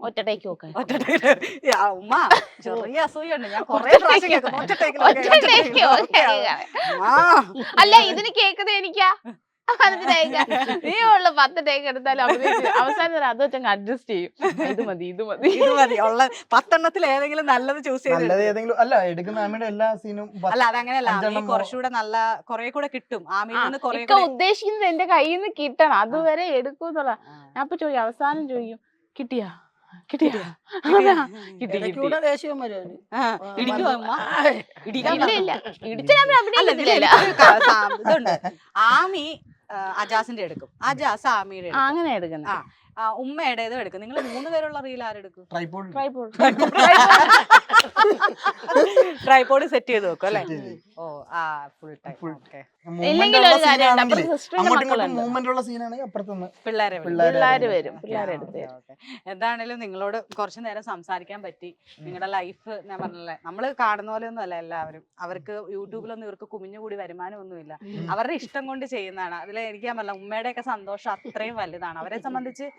ഒറ്റട്ടേക്ക് നോക്കാൻ ഒറ്റ take. യാ, ഉമ്മ ചെറിയ അസൂയുണ്ട്. ഞാൻ കൊറേ പ്രാവശ്യം ഒക്കെ, ഒക്കെ. അല്ല ഇതിന് കേക്കുന്നത് എനിക്കാ? നീ ഉള്ള പത്ത് ടേക്ക് എടുത്താലും അവസാനം അത് വെച്ചങ്ങ് അഡ്ജസ്റ്റ് ചെയ്യും. ഇത് മതി ഇത് മതി. ഇത് മതി. ഉള്ള പത്തെണ്ണത്തിൽ ഏതെങ്കിലും നല്ലത് ചൂസ് ചെയ്ത് നല്ലത് ഏതെങ്കിലും അല്ല എടുക്കുന്ന എല്ലാ സീനും അല്ല അതങ്ങനെയല്ല. ആമി അഞ്ചെണ്ണം കുറച്ചുകൂടെ നല്ല കുറെ കൂടെ കിട്ടും. ആമിയിൽ നിന്ന് കുറെ ഇക്ക ഉദ്ദേശിക്കുന്നത് എന്റെ കയ്യിൽ നിന്ന് കിട്ടണം അതുവരെ എടുക്കൂന്നുള്ള ഞാൻ അപ്പൊ ചോദിക്കും അവസാനം ചോദിക്കും കിട്ടിയാ? കിട്ടിയാ? അതാ, കിട്ടി കിട്ടി. ഇടയ്ക്കൂടെ ദേഷ്യം വരും അവന്. ഇടിക്കുവോ അമ്മ ഇടിക്കാൻ ഇല്ല ഇല്ല. ഇടിച്ച ഞാൻ അല്ല ക- സാ- ഇതുണ്ട്. ആമി അജാസിന്റെ എടുക്കും. അജാസ് ആമിയുടെ അങ്ങനെ എടുക്കുന്നത് ഉമ്മയുടേതും എടുക്കും. നിങ്ങൾ മൂന്ന് പേരുള്ള റീൽ ആരെടുക്കും ട്രൈപോഡ് ട്രൈപോഡ് ട്രൈപോഡ് സെറ്റ് ചെയ്ത് വെക്കും അല്ലേ? ഓ ആ ഫുൾ ടൈം. ഓക്കെ. എന്താണേലും നിങ്ങളോട് കുറച്ചു നേരം സംസാരിക്കാൻ പറ്റി. നിങ്ങളുടെ ലൈഫ് ഞാൻ പറഞ്ഞല്ലേ നമ്മൾ കാണുന്ന പോലെ ഒന്നും അല്ല എല്ലാവരും. അവർക്ക് യൂട്യൂബിലൊന്നും ഇവർക്ക് കുമിഞ്ഞുകൂടി വരുമാനമൊന്നുമില്ല. അവരുടെ ഇഷ്ടം കൊണ്ട് ചെയ്യുന്നതാണ്. അതിൽ എനിക്ക് ഞാൻ പറഞ്ഞ ഉമ്മയുടെ ഒക്കെ സന്തോഷം അത്രയും വലുതാണ്. അവരെ സംബന്ധിച്ച്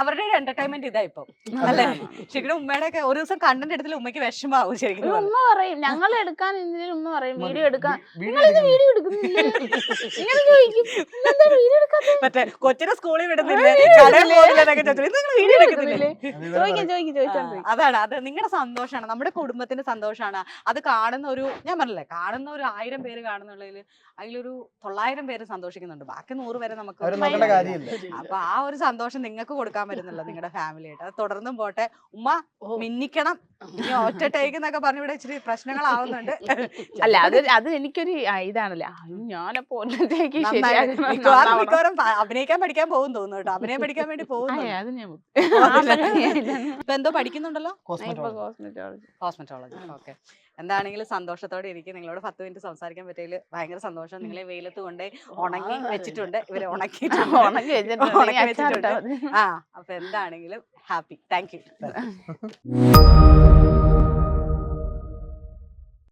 അവരുടെ ഒരു എന്റർടൈൻമെന്റ് ഇതാ ഇപ്പം. അല്ലെ? ശരിക്കും ഉമ്മയുടെ ഒക്കെ ഒരു ദിവസം കണ്ടന്റ് എടുത്തില്ല ഉമ്മയ്ക്ക് വിഷമാവും ശരിക്കും ഉമ്മ പറയും ഞങ്ങൾ എടുക്കാൻ എന്തിനും ഉമ്മ പറയും? വീഡിയോ എടുക്കാൻ. വീഡിയോ നിങ്ങളിത് വീഡിയോ എടുക്കുന്നില്ലേ? മറ്റേ കൊച്ചിനെ സ്കൂളിൽ വിടുന്നില്ലേ? വീഡിയോ എടുക്കുന്നില്ലേ? ചോദിക്കും ചോദിക്കും ആ, അതാണ്. അത് നിങ്ങളുടെ സന്തോഷമാണ് നമ്മുടെ കുടുംബത്തിന്റെ സന്തോഷമാണ് അത് കാണുന്ന ഒരു ഞാൻ പറഞ്ഞില്ലേ കാണുന്ന ഒരു ആയിരം പേര് കാണുന്നുള്ളതിൽ അതിലൊരു തൊള്ളായിരം പേര് സന്തോഷിക്കുന്നുണ്ട്. ബാക്കി നൂറ് പേരെ നമുക്ക് അപ്പൊ ആ ഒരു സന്തോഷം നിങ്ങൾക്ക് കൊടുക്കാൻ പറ്റുന്നുള്ളത് നിങ്ങളുടെ ഫാമിലി ആയിട്ട് അത് തുടർന്നും പോട്ടെ. ഉമ്മ മിന്നിക്കണം. ഇനി ഒറ്റ ടേക്ക് എന്നൊക്കെ പറഞ്ഞ് ഇവിടെ ഇച്ചിരി പ്രശ്നങ്ങളാവുന്നുണ്ട്. *laughs* അല്ല അത് അത് എനിക്കൊരു ഇതാണല്ലേ. ഞാനപ്പോ മിക്കവാറും. അഭിനയിക്കാൻ പഠിക്കാൻ പോകും തോന്നുന്നു കേട്ടോ. അഭിനയം പഠിക്കാൻ വേണ്ടി പോകുന്നു. *laughs* ഇപ്പൊ എന്തോ പഠിക്കുന്നുണ്ടല്ലോ? കോസ്മെറ്റോളജി കോസ്മെറ്റോളജി ഓക്കെ എന്താണെങ്കിലും സന്തോഷത്തോടെ ഇരിക്കും. നിങ്ങളോട് പത്ത് മിനിറ്റ് സംസാരിക്കാൻ പറ്റിയതിൽ ഭയങ്കര സന്തോഷം. നിങ്ങളെ വെയിലത്ത് കൊണ്ട് ഉണങ്ങി വെച്ചിട്ടുണ്ട്. ഇവരെ *laughs* ഉണക്കി ഉണങ്ങി വെച്ചിട്ടുണ്ട്. ആ അപ്പൊ എന്താണെങ്കിലും ഹാപ്പി. Thank you. *laughs*